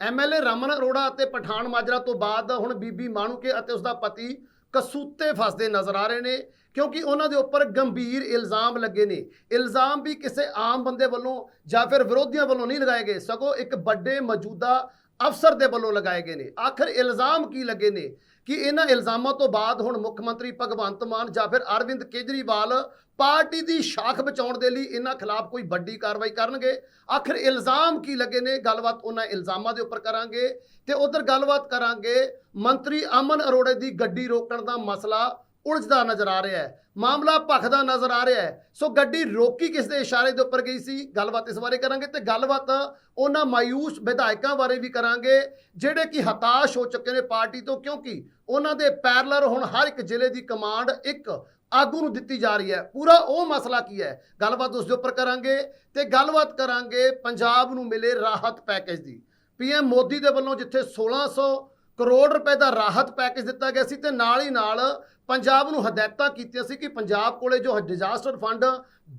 MLA Raman Arora ਅਤੇ ਪਠਾਨ ਮਾਜਰਾ ਤੋਂ ਬਾਅਦ ਹੁਣ ਬੀਬੀ ਮਾਣੂਕੇ ਅਤੇ ਉਸ ਦਾ ਪਤੀ ਕਸੂਤੇ ਫਸਦੇ ਨਜ਼ਰ ਆ ਰਹੇ ਨੇ, ਕਿਉਂਕਿ ਉਹਨਾਂ ਦੇ ਉੱਪਰ ਗੰਭੀਰ ਇਲਜ਼ਾਮ ਲੱਗੇ ਨੇ। ਇਲਜ਼ਾਮ ਵੀ ਕਿਸੇ ਆਮ ਬੰਦੇ ਵੱਲੋਂ ਜਾਂ ਫਿਰ ਵਿਰੋਧੀਆਂ ਵੱਲੋਂ ਨਹੀਂ ਲਗਾਏ ਗਏ, ਸਗੋਂ ਇੱਕ ਵੱਡੇ ਮੌਜੂਦਾ ਅਫਸਰ ਦੇ ਵੱਲੋਂ ਲਗਾਏ ਗਏ ਨੇ। ਆਖਰ ਇਲਜ਼ਾਮ ਕੀ ਲੱਗੇ ਨੇ? ਕਿ ਇਹਨਾਂ ਇਲਜ਼ਾਮਾਂ ਤੋਂ ਬਾਅਦ ਹੁਣ ਮੁੱਖ ਮੰਤਰੀ ਭਗਵੰਤ ਮਾਨ ਜਾਂ ਫਿਰ ਅਰਵਿੰਦ ਕੇਜਰੀਵਾਲ ਪਾਰਟੀ ਦੀ ਸ਼ਾਖ ਬਚਾਉਣ ਦੇ ਲਈ ਇਹਨਾਂ ਖਿਲਾਫ ਕੋਈ ਵੱਡੀ ਕਾਰਵਾਈ ਕਰਨਗੇ। ਆਖਰ ਇਲਜ਼ਾਮ ਕੀ ਲੱਗੇ ਨੇ? ਗੱਲਬਾਤ ਉਹਨਾਂ ਇਲਜ਼ਾਮਾਂ ਦੇ ਉੱਪਰ ਕਰਾਂਗੇ ਤੇ ਉਧਰ ਗੱਲਬਾਤ ਕਰਾਂਗੇ ਮੰਤਰੀ ਅਮਨ ਅਰੋੜੇ ਦੀ ਗੱਡੀ ਰੋਕਣ ਦਾ ਮਸਲਾ ਉਲਝਦਾ ਨਜ਼ਰ ਆ ਰਿਹਾ ਹੈ। ਮਾਮਲਾ ਭਖਦਾ ਨਜ਼ਰ ਆ ਰਿਹਾ ਹੈ। ਸੋ ਗੱਡੀ ਰੋਕੀ ਕਿਸ ਦੇ ਇਸ਼ਾਰੇ ਦੇ ਉੱਪਰ ਗਈ ਸੀ? ਗੱਲਬਾਤ ਇਸ ਬਾਰੇ ਕਰਾਂਗੇ ਤੇ ਗੱਲਬਾਤ ਉਹਨਾਂ ਮਾਯੂਸ ਵਿਧਾਇਕਾਂ ਬਾਰੇ ਵੀ ਕਰਾਂਗੇ, ਜਿਹੜੇ ਕਿ ਹਤਾਸ਼ ਹੋ ਚੁੱਕੇ ਨੇ ਪਾਰਟੀ ਤੋਂ, ਕਿਉਂਕਿ ਉਹਨਾਂ ਦੇ ਪੈਰਲਰ ਹੁਣ ਹਰ ਇੱਕ ਜ਼ਿਲ੍ਹੇ ਦੀ ਕਮਾਂਡ ਇੱਕ ਆਗੂ ਨੂੰ ਦਿੱਤੀ ਜਾ ਰਹੀ ਹੈ। ਪੂਰਾ ਉਹ ਮਸਲਾ ਕੀ ਹੈ? ਗੱਲਬਾਤ ਉਸ ਦੇ ਉੱਪਰ ਕਰਾਂਗੇ ਤੇ ਗੱਲਬਾਤ ਕਰਾਂਗੇ ਪੰਜਾਬ ਨੂੰ ਮਿਲੇ ਰਾਹਤ ਪੈਕੇਜ ਦੀ। ਪੀਐਮ ਮੋਦੀ ਦੇ ਵੱਲੋਂ ਜਿੱਥੇ 1600 ਕਰੋੜ ਰੁਪਏ ਦਾ ਰਾਹਤ ਪੈਕੇਜ ਦਿੱਤਾ ਗਿਆ ਸੀ ਤੇ ਨਾਲ ਹੀ ਨਾਲ ਪੰਜਾਬ ਨੂੰ ਹਦਾਇਤਾਂ ਕੀਤੀਆਂ ਸੀ ਕਿ ਪੰਜਾਬ ਕੋਲੇ ਜੋ ਡਿਜ਼ਾਸਟਰ ਫੰਡ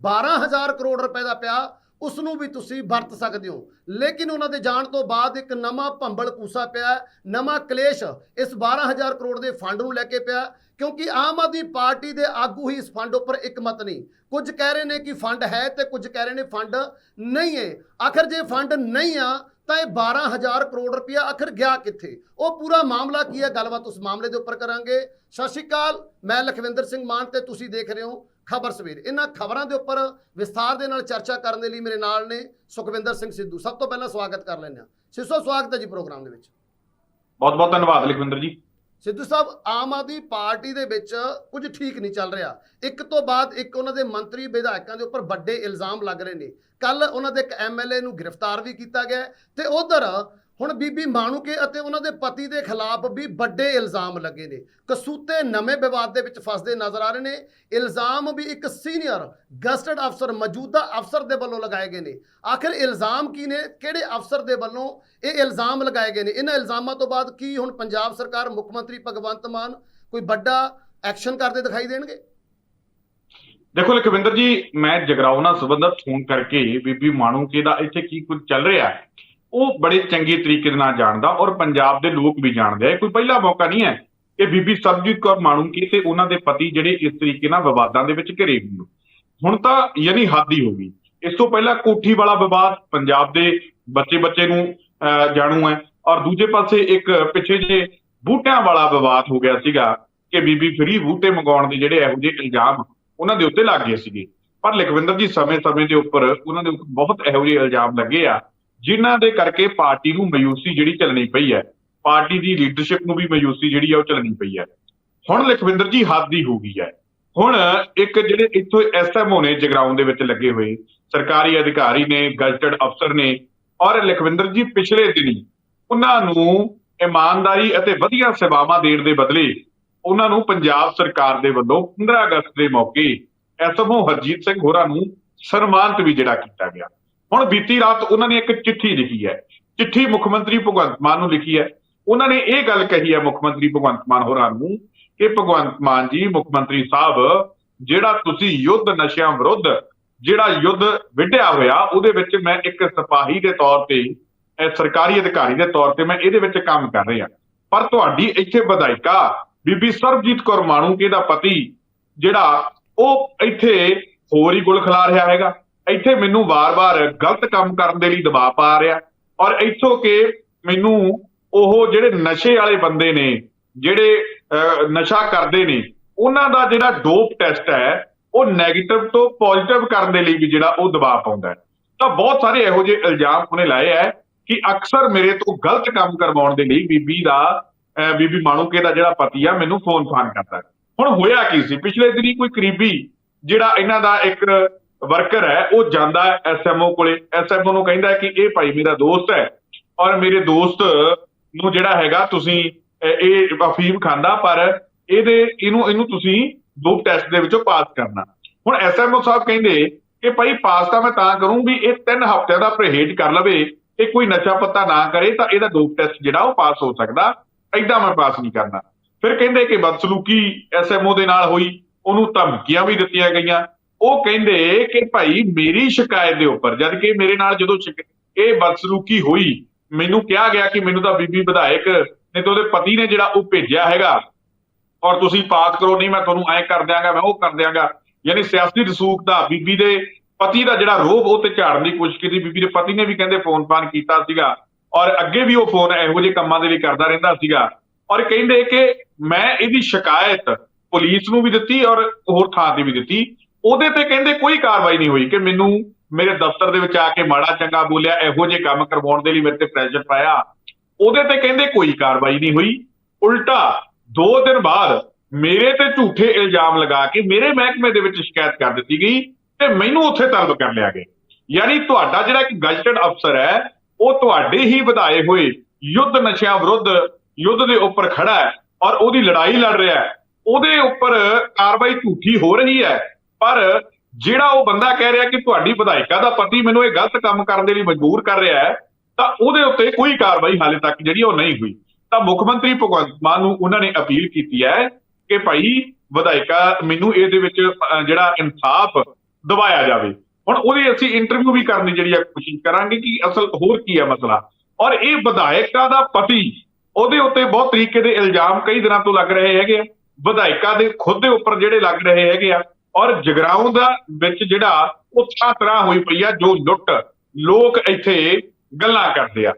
12000 ਕਰੋੜ ਰੁਪਏ ਦਾ ਪਿਆ ਉਸ ਨੂੰ ਵੀ ਤੁਸੀਂ ਵਰਤ ਸਕਦੇ ਹੋ। ਲੇਕਿਨ ਉਹਨਾਂ ਦੇ ਜਾਣ ਤੋਂ ਬਾਅਦ ਇੱਕ ਨਵਾਂ ਭੰਬਲ ਕੂਸਾ ਪਿਆ ਨਵਾਂ ਕਲੇਸ਼ ਇਸ 12000 ਕਰੋੜ ਦੇ ਫੰਡ ਨੂੰ ਲੈ ਕੇ ਪਿਆ ਕਿਉਂਕਿ ਆਮ ਆਦਮੀ ਪਾਰਟੀ ਦੇ ਆਗੂ ਹੀ ਇਸ ਫੰਡ ਉੱਪਰ ਇਕਮਤ ਨਹੀਂ। ਕੁਝ ਕਹਿ ਰਹੇ ਨੇ ਕਿ ਫੰਡ ਹੈ ਤੇ ਕੁਝ ਕਹਿ ਰਹੇ ਨੇ ਫੰਡ ਨਹੀਂ ਹੈ। ਆਖਰ ਜੇ ਫੰਡ ਨਹੀਂ ਆ ਤਾਂ ਇਹ 12000 ਕਰੋੜ ਰੁਪਇਆ ਆਖਰ ਗਿਆ ਕਿੱਥੇ? ਉਹ ਪੂਰਾ ਮਾਮਲਾ ਕੀ ਹੈ? ਗੱਲਬਾਤ ਉਸ ਮਾਮਲੇ ਦੇ ਉੱਪਰ ਕਰਾਂਗੇ। ਸਤਿ ਸ਼੍ਰੀ ਅਕਾਲ, ਮੈਂ ਲਖਵਿੰਦਰ ਸਿੰਘ ਮਾਨ ਤੇ ਤੁਸੀਂ ਦੇਖ ਰਹੇ ਹੋ ਖਬਰ ਸਵੇਰ। ਇਹਨਾਂ ਖਬਰਾਂ ਦੇ ਉੱਪਰ ਵਿਸਥਾਰ ਦੇ ਨਾਲ ਚਰਚਾ ਕਰਨ ਦੇ ਲਈ ਮੇਰੇ ਨਾਲ ਨੇ ਸੁਖਵਿੰਦਰ ਸਿੰਘ ਸਿੱਧੂ। ਸਭ ਤੋਂ ਪਹਿਲਾਂ ਸਵਾਗਤ ਕਰ ਲੈਂਦੇ ਹਾਂ। ਸਿੱਧੂ ਸਵਾਗਤ ਹੈ ਜੀ ਪ੍ਰੋਗਰਾਮ ਦੇ ਵਿੱਚ। ਬਹੁਤ ਬਹੁਤ ਧੰਨਵਾਦ ਲਖਵਿੰਦਰ ਜੀ। ਸਿੱਧੂ ਸਾਹਿਬ, ਆਮ ਆਦਮੀ ਪਾਰਟੀ ਦੇ ਵਿੱਚ ਕੁਝ ਠੀਕ ਨਹੀਂ ਚੱਲ ਰਿਹਾ। ਇੱਕ ਤੋਂ ਬਾਅਦ ਇੱਕ ਉਹਨਾਂ ਦੇ ਮੰਤਰੀ, ਵਿਧਾਇਕਾਂ ਦੇ ਉੱਪਰ ਵੱਡੇ ਇਲਜ਼ਾਮ ਲੱਗ ਰਹੇ ਨੇ। ਕੱਲ ਉਹਨਾਂ ਦੇ ਇੱਕ ਐਮਐਲਏ ਨੂੰ ਗ੍ਰਿਫਤਾਰ ਵੀ ਕੀਤਾ ਗਿਆ ਹੈ ਤੇ ਉਧਰ ਹੁਣ ਬੀਬੀ ਮਾਣੂਕੇ ਅਤੇ ਉਹਨਾਂ ਦੇ ਪਤੀ ਦੇ ਖਿਲਾਫ ਵੀ ਵੱਡੇ ਇਲਜ਼ਾਮ ਲੱਗੇ ਨੇ। ਕਸੂਤੇ ਨਵੇਂ ਵਿਵਾਦ ਦੇ ਵਿੱਚ ਫਸਦੇ ਨਜ਼ਰ ਆ ਰਹੇ ਨੇ। ਇਲਜ਼ਾਮ ਵੀ ਇੱਕ ਸੀਨੀਅਰ, ਗਸਟਡ ਅਫਸਰ, ਮੌਜੂਦਾ ਅਫਸਰ ਦੇ ਵੱਲੋਂ ਲਗਾਏ ਗਏ ਨੇ। ਆਖਿਰ ਇਲਜ਼ਾਮ ਕੀ ਨੇ? ਕਿਹੜੇ ਅਫਸਰ ਦੇ ਵੱਲੋਂ ਇਹ ਇਲਜ਼ਾਮ ਲਗਾਏ ਗਏ ਨੇ? ਇਹਨਾਂ ਇਲਜ਼ਾਮਾਂ ਤੋਂ ਬਾਅਦ ਕੀ ਹੁਣ ਪੰਜਾਬ ਸਰਕਾਰ, ਮੁੱਖ ਮੰਤਰੀ ਭਗਵੰਤ ਮਾਨ ਕੋਈ ਵੱਡਾ ਐਕਸ਼ਨ ਕਰਦੇ ਦਿਖਾਈ ਦੇਣਗੇ? ਦੇਖੋ ਲਖਵਿੰਦਰ ਜੀ, ਮੈਂ ਜਗਰਾਉਂ ਨਾਲ ਸੰਬੰਧਤ ਫੋਨ ਕਰਕੇ ਬੀਬੀ ਮਾਣੂਕੇ ਦਾ ਇੱਥੇ ਕੀ ਕੁਝ ਚੱਲ ਰਿਹਾ ਹੈ। ਉਹ ਬੜੇ ਚੰਗੇ ਤਰੀਕੇ ਦੇ ਨਾਲ ਜਾਣਦਾ ਔਰ ਪੰਜਾਬ ਦੇ ਲੋਕ ਵੀ ਜਾਣਦੇ ਆ। ਇਹ ਕੋਈ ਪਹਿਲਾ ਮੌਕਾ ਨਹੀਂ ਹੈ ਕਿ ਬੀਬੀ ਸਰਬਜੀਤ ਕੌਰ ਮਾਣੂਕੇ ਤੇ ਉਹਨਾਂ ਦੇ ਪਤੀ ਜਿਹੜੇ ਇਸ ਤਰੀਕੇ ਨਾਲ ਵਿਵਾਦਾਂ ਦੇ ਵਿੱਚ ਘਿਰੇ ਹੋਏ ਹੁਣ ਤਾਂ ਯਾਨੀ ਹੱਦ ਹੀ ਹੋ ਗਈ। ਇਸ ਤੋਂ ਪਹਿਲਾਂ ਕੋਠੀ ਵਾਲਾ ਵਿਵਾਦ ਪੰਜਾਬ ਦੇ ਬੱਚੇ ਬੱਚੇ ਨੂੰ ਅਹ, ਜਾਣੂ ਹੈ। ਔਰ ਦੂਜੇ ਪਾਸੇ ਇੱਕ ਪਿੱਛੇ ਜੇ ਬੂਟਿਆਂ ਵਾਲਾ ਵਿਵਾਦ ਹੋ ਗਿਆ ਸੀਗਾ ਕਿ ਬੀਬੀ ਫਰੀ ਬੂਟੇ ਮੰਗਾਉਣ ਦੇ ਜਿਹੜੇ ਇਹੋ ਜਿਹੇ ਇਲਜ਼ਾਮ ਉਹਨਾਂ ਦੇ ਉੱਤੇ ਲੱਗ ਗਏ ਸੀਗੇ। ਪਰ ਲਖਵਿੰਦਰ ਜੀ ਸਮੇਂ-ਸਮੇਂ ਦੇ ਉੱਪਰ ਉਹਨਾਂ ਦੇ ਉੱਪਰ ਬਹੁਤ ਇਹੋ ਜਿਹੇ ਇਲਜ਼ਾਮ ਲੱਗੇ ਆ ਜਿਨ੍ਹਾਂ ਦੇ ਕਰਕੇ ਪਾਰਟੀ ਨੂੰ ਮਯੂਸੀ ਜਿਹੜੀ ਚੱਲਣੀ ਪਈ ਹੈ, ਪਾਰਟੀ ਦੀ ਲੀਡਰਸ਼ਿਪ ਨੂੰ ਵੀ ਮਯੂਸੀ ਜਿਹੜੀ ਆ ਉਹ ਚੱਲਣੀ ਪਈ ਹੈ। ਹੁਣ ਲਖਵਿੰਦਰ ਜੀ ਹੱਦ ਹੀ ਹੋ ਗਈ ਹੈ। ਹੁਣ ਇੱਕ ਜਿਹੜੇ ਇੱਥੋਂ ਐਸਐਮਓ ਨੇ ਜਗਰਾਉਂ ਦੇ ਵਿੱਚ ਲੱਗੇ ਹੋਏ, ਸਰਕਾਰੀ ਅਧਿਕਾਰੀ ਨੇ, ਗਜ਼ਟਡ ਅਫਸਰ ਨੇ, ਔਰ ਲਖਵਿੰਦਰ ਜੀ ਪਿਛਲੇ ਦਿਨੀ ਉਹਨਾਂ ਨੂੰ ਇਮਾਨਦਾਰੀ ਅਤੇ ਵਧੀਆ ਸੇਵਾਵਾਂ ਦੇਣ ਦੇ ਬਦਲੇ ਉਹਨਾਂ ਨੂੰ ਪੰਜਾਬ ਸਰਕਾਰ ਦੇ ਵੱਲੋਂ 15 ਅਗਸਤ ਦੇ ਮੌਕੇ ਐਸਐਮਓ ਹਰਜੀਤ ਸਿੰਘ ਹੋਰਾਂ ਨੂੰ ਸਨਮਾਨਿਤ ਵੀ ਜਿਹੜਾ ਕੀਤਾ ਗਿਆ। ਹੁਣ ਬੀਤੀ ਰਾਤ ਉਹਨਾਂ ਨੇ ਇੱਕ ਚਿੱਠੀ ਲਿਖੀ ਹੈ। ਚਿੱਠੀ ਮੁੱਖ ਮੰਤਰੀ ਭਗਵੰਤ ਮਾਨ ਨੂੰ ਲਿਖੀ ਹੈ। ਉਹਨਾਂ ਨੇ ਇਹ ਗੱਲ ਕਹੀ ਹੈ ਮੁੱਖ ਮੰਤਰੀ ਭਗਵੰਤ ਮਾਨ ਹੋਰਾਂ ਨੂੰ ਕਿ ਭਗਵੰਤ ਮਾਨ ਜੀ, ਮੁੱਖ ਮੰਤਰੀ ਸਾਹਿਬ, ਜਿਹੜਾ ਤੁਸੀਂ ਯੁੱਧ ਨਸ਼ਿਆਂ ਵਿਰੁੱਧ, ਜਿਹੜਾ ਯੁੱਧ ਵਿੱਢਿਆ ਹੋਇਆ, ਉਹਦੇ ਵਿੱਚ ਮੈਂ ਇੱਕ ਸਿਪਾਹੀ ਦੇ ਤੌਰ ਤੇ ਸਰਕਾਰੀ ਅਧਿਕਾਰੀ ਦੇ ਤੌਰ ਤੇ ਮੈਂ ਇਹਦੇ ਵਿੱਚ ਕੰਮ ਕਰ ਰਿਹਾ। ਪਰ ਤੁਹਾਡੀ ਇੱਥੇ ਵਿਧਾਇਕਾ ਬੀਬੀ ਸਰਬਜੀਤ ਕੌਰ ਮਾਣੂਕੇ ਦਾ ਪਤੀ, ਜਿਹੜਾ ਉਹ ਇੱਥੇ ਹੋਰ ਹੀ ਗੁਲ ਖਿਲਾ ਰਿਹਾ ਹੈਗਾ। ਇੱਥੇ ਮੈਨੂੰ ਵਾਰ-ਵਾਰ ਗਲਤ ਕੰਮ ਕਰਨ ਦੇ ਲਈ ਦਬਾਅ ਪਾ ਰਿਹਾ। ਔਰ ਇੱਥੋਂ ਕਿ ਮੈਨੂੰ ਉਹ ਜਿਹੜੇ ਨਸ਼ੇ ਵਾਲੇ ਬੰਦੇ ਨੇ ਜਿਹੜੇ ਨਸ਼ਾ ਕਰਦੇ ਨੇ ਉਹਨਾਂ ਦਾ ਜਿਹੜਾ ਡੋਪ ਟੈਸਟ ਹੈ ਉਹ 네ਗੇਟਿਵ ਤੋਂ ਪੋਜ਼ਿਟਿਵ ਕਰਨ ਦੇ ਲਈ ਵੀ ਜਿਹੜਾ ਉਹ ਦਬਾਅ ਪਾਉਂਦਾ ਤਾਂ ਬਹੁਤ ਸਾਰੇ ਇਹੋ ਜਿਹੇ ਇਲਜ਼ਾਮ ਉਹਨੇ ਲਾਏ ਹੈ ਕਿ ਅਕਸਰ ਮੇਰੇ ਤੋਂ ਗਲਤ ਕੰਮ ਕਰਵਾਉਣ ਦੇ ਲਈ ਬੀਬੀ ਦਾ ਅਹ, ਬੀਬੀ ਮਾਣੂਕੇ ਦਾ ਜਿਹੜਾ ਪਤੀ ਆ ਮੈਨੂੰ ਫੋਨ ਫਾਨ ਕਰਦਾ ਹੁਣ ਹੋਇਆ ਕੀ ਸੀ? ਪਿਛਲੇ ਦਿਨੀ ਕੋਈ ਕਰੀਬੀ ਜਿਹੜਾ ਇਹਨਾਂ ਦਾ ਇੱਕ ਵਰਕਰ ਹੈ, ਉਹ ਜਾਂਦਾ ਹੈ ਐਸਐਮਓ ਕੋਲੇ। ਐਸਐਮਓ ਨੂੰ ਕਹਿੰਦਾ ਕਿ ਇਹ ਭਾਈ ਮੇਰਾ ਦੋਸਤ ਹੈ ਔਰ ਮੇਰੇ ਦੋਸਤ ਨੂੰ ਜਿਹੜਾ ਹੈਗਾ ਤੁਸੀਂ ਇਹ ਅਫੀਮ ਖਾਂਦਾ, ਪਰ ਇਹਦੇ, ਇਹਨੂੰ ਇਹਨੂੰ ਤੁਸੀਂ ਡੋਪ ਟੈਸਟ ਦੇ ਵਿੱਚੋਂ ਪਾਸ ਕਰਨਾ। ਹੁਣ ਐਸਐਮਓ ਸਾਹਿਬ ਕਹਿੰਦੇ ਕਿ ਭਾਈ ਪਾਸ ਤਾਂ ਮੈਂ ਤਾਂ ਕਰੂੰ ਵੀ ਇਹ 3 ਹਫ਼ਤਿਆਂ ਦਾ ਪਰਹੇਜ਼ ਕਰ ਲਵੇ, ਇਹ ਕੋਈ ਨਸ਼ਾ ਪੱਤਾ ਨਾ ਕਰੇ ਤਾਂ ਇਹਦਾ ਡੋਪ ਟੈਸਟ ਜਿਹੜਾ ਉਹ ਪਾਸ ਹੋ ਸਕਦਾ ਐਦਾਂ ਮੈਂ ਪਾਸ ਨਹੀਂ ਕਰਨਾ। ਫਿਰ ਕਹਿੰਦੇ ਕਿ ਬਦਸਲੂਕੀ ਐਸਐਮਓ ਦੇ ਨਾਲ ਹੋਈ, ਉਹਨੂੰ ਧਮਕੀਆਂ ਵੀ ਦਿੱਤੀਆਂ ਗਈਆਂ। ਉਹ ਕਹਿੰਦੇ ਕਿ ਭਾਈ ਮੇਰੀ ਸ਼ਿਕਾਇਤ ਦੇ ਉੱਪਰ, ਜਦ ਕਿ ਮੇਰੇ ਨਾਲ ਜਦੋਂ ਸ਼ਿਕ- ਇਹ ਬਦਸਲੂਕੀ ਹੋਈ, ਮੈਨੂੰ ਕਿਹਾ ਗਿਆ ਕਿ ਮੈਨੂੰ ਤਾਂ ਬੀਬੀ ਵਿਧਾਇਕ ਨੇ ਤੇ ਉਹਦੇ ਪਤੀ ਨੇ ਜਿਹੜਾ ਉਹ ਭੇਜਿਆ ਹੈਗਾ। ਔਰ ਤੁਸੀਂ ਪਾਸ ਕਰੋ, ਨਹੀਂ ਮੈਂ ਤੁਹਾਨੂੰ ਐਂ ਕਰ ਦਿਆਂਗਾ, ਮੈਂ ਉਹ ਕਰ ਦਿਆਂਗਾ। ਯਾਨੀ ਸਿਆਸੀ ਰਸੂਖ ਦਾ ਬੀਬੀ ਦੇ ਪਤੀ ਦਾ ਜਿਹੜਾ ਰੋਬ ਉਹ ਤੇ ਝਾੜਨ ਦੀ ਕੋਸ਼ਿਸ਼ ਕੀਤੀ, ਬੀਬੀ ਦੇ ਪਤੀ ਨੇ ਵੀ ਕਹਿੰਦੇ ਫੋਨ ਫਾਨ ਕੀਤਾ ਸੀਗਾ। ਔਰ ਅੱਗੇ ਵੀ ਉਹ ਫੋਨ ਇਹੋ ਜਿਹੇ ਕੰਮਾਂ ਦੇ ਲਈ ਕਰਦਾ ਰਹਿੰਦਾ ਸੀਗਾ। ਔਰ ਕਹਿੰਦੇ ਕਿ ਮੈਂ ਇਹਦੀ ਸ਼ਿਕਾਇਤ ਪੁਲਿਸ ਨੂੰ ਵੀ ਦਿੱਤੀ ਔਰ ਹੋਰ ਥਾਂ ਤੇ ਵੀ ਦਿੱਤੀ। ਉਹਦੇ ਤੇ ਕਹਿੰਦੇ ਕੋਈ ਕਾਰਵਾਈ ਨਹੀਂ ਹੋਈ ਕਿ ਮੈਨੂੰ ਮੇਰੇ ਦਫ਼ਤਰ ਦੇ ਵਿੱਚ ਆ ਕੇ ਮਾੜਾ ਚੰਗਾ ਬੋਲਿਆ, ਇਹੋ ਜਿਹੇ ਕੰਮ ਕਰਵਾਉਣ ਦੇ ਲਈ ਮੇਰੇ ਤੇ ਪ੍ਰੈਸ਼ਰ ਪਾਇਆ। ਉਹਦੇ ਤੇ ਕਹਿੰਦੇ ਕੋਈ ਕਾਰਵਾਈ ਨਹੀਂ ਹੋਈ। ਉਲਟਾ 2 ਦਿਨ ਬਾਅਦ ਮੇਰੇ ਤੇ ਝੂਠੇ ਇਲਜ਼ਾਮ ਲਗਾ ਕੇ ਮੇਰੇ ਮਹਿਕਮੇ ਦੇ ਵਿੱਚ ਸ਼ਿਕਾਇਤ ਕਰ ਦਿੱਤੀ ਗਈ ਤੇ ਮੈਨੂੰ ਉੱਥੇ ਤਲਬ ਕਰ ਲਿਆ ਗਿਆ। ਯਾਨੀ ਤੁਹਾਡਾ ਜਿਹੜਾ ਇੱਕ ਗਜ਼ਟਡ ਅਫਸਰ ਹੈ, ਉਹ ਤੁਹਾਡੇ ਹੀ ਵਧਾਏ ਹੋਏ ਯੁੱਧ ਨਸ਼ਿਆਂ ਵਿਰੁੱਧ ਯੁੱਧ ਦੇ ਉੱਪਰ ਖੜਾ ਹੈ ਔਰ ਉਹਦੀ ਲੜਾਈ ਲੜ ਰਿਹਾ ਹੈ। ਉਹਦੇ ਉੱਪਰ ਕਾਰਵਾਈ ਝੂਠੀ ਹੋ ਰਹੀ ਹੈ। ਪਰ ਜਿਹੜਾ ਉਹ ਬੰਦਾ ਕਹਿ ਰਿਹਾ ਕਿ ਤੁਹਾਡੀ ਵਿਧਾਇਕਾ ਦਾ ਪਤੀ ਮੈਨੂੰ ਇਹ ਗਲਤ ਕੰਮ ਕਰਨ ਦੇ ਲਈ ਮਜਬੂਰ ਕਰ ਰਿਹਾ ਹੈ, ਤਾਂ ਉਹਦੇ ਉੱਤੇ ਕੋਈ ਕਾਰਵਾਈ ਹਾਲੇ ਤੱਕ ਜਿਹੜੀ ਉਹ ਨਹੀਂ ਹੋਈ। ਤਾਂ ਮੁੱਖ ਮੰਤਰੀ ਭਗਵੰਤ ਮਾਨ ਨੂੰ ਉਹਨਾਂ ਨੇ ਅਪੀਲ ਕੀਤੀ ਹੈ ਕਿ ਭਾਈ ਵਿਧਾਇਕਾ ਮੈਨੂੰ ਇਹਦੇ ਵਿੱਚ ਜਿਹੜਾ ਇਨਸਾਫ ਦਿਵਾਇਆ ਜਾਵੇ। ਹੁਣ ਉਹਦੀ ਅਸੀਂ ਇੰਟਰਵਿਊ ਵੀ ਕਰਨ ਦੀ ਜਿਹੜੀ ਆ ਕੋਸ਼ਿਸ਼ ਕਰਾਂਗੇ ਕਿ ਅਸਲ ਹੋਰ ਕੀ ਹੈ ਮਸਲਾ। ਔਰ ਇਹ ਵਿਧਾਇਕਾ ਦਾ ਪਤੀ ਉਹਦੇ ਉੱਤੇ ਬਹੁਤ ਤਰੀਕੇ ਦੇ ਇਲਜ਼ਾਮ ਕਈ ਦਿਨਾਂ ਤੋਂ ਲੱਗ ਰਹੇ ਹੈਗੇ ਆ। ਵਿਧਾਇਕਾ ਦੇ ਖੁਦ ਦੇ ਉੱਪਰ ਜਿਹੜੇ ਲੱਗ ਰਹੇ ਹੈਗੇ ਆ ਔਰ ਜਗਰਾਉਂ ਦਾ ਵਿੱਚ ਜਿਹੜਾ ਉਹ ਤਰ੍ਹਾਂ ਤਰ੍ਹਾਂ ਹੋਈ ਪਈ ਆ, ਜੋ ਲੁੱਟ ਲੋਕ ਇੱਥੇ ਗੱਲਾਂ ਕਰਦੇ ਆ।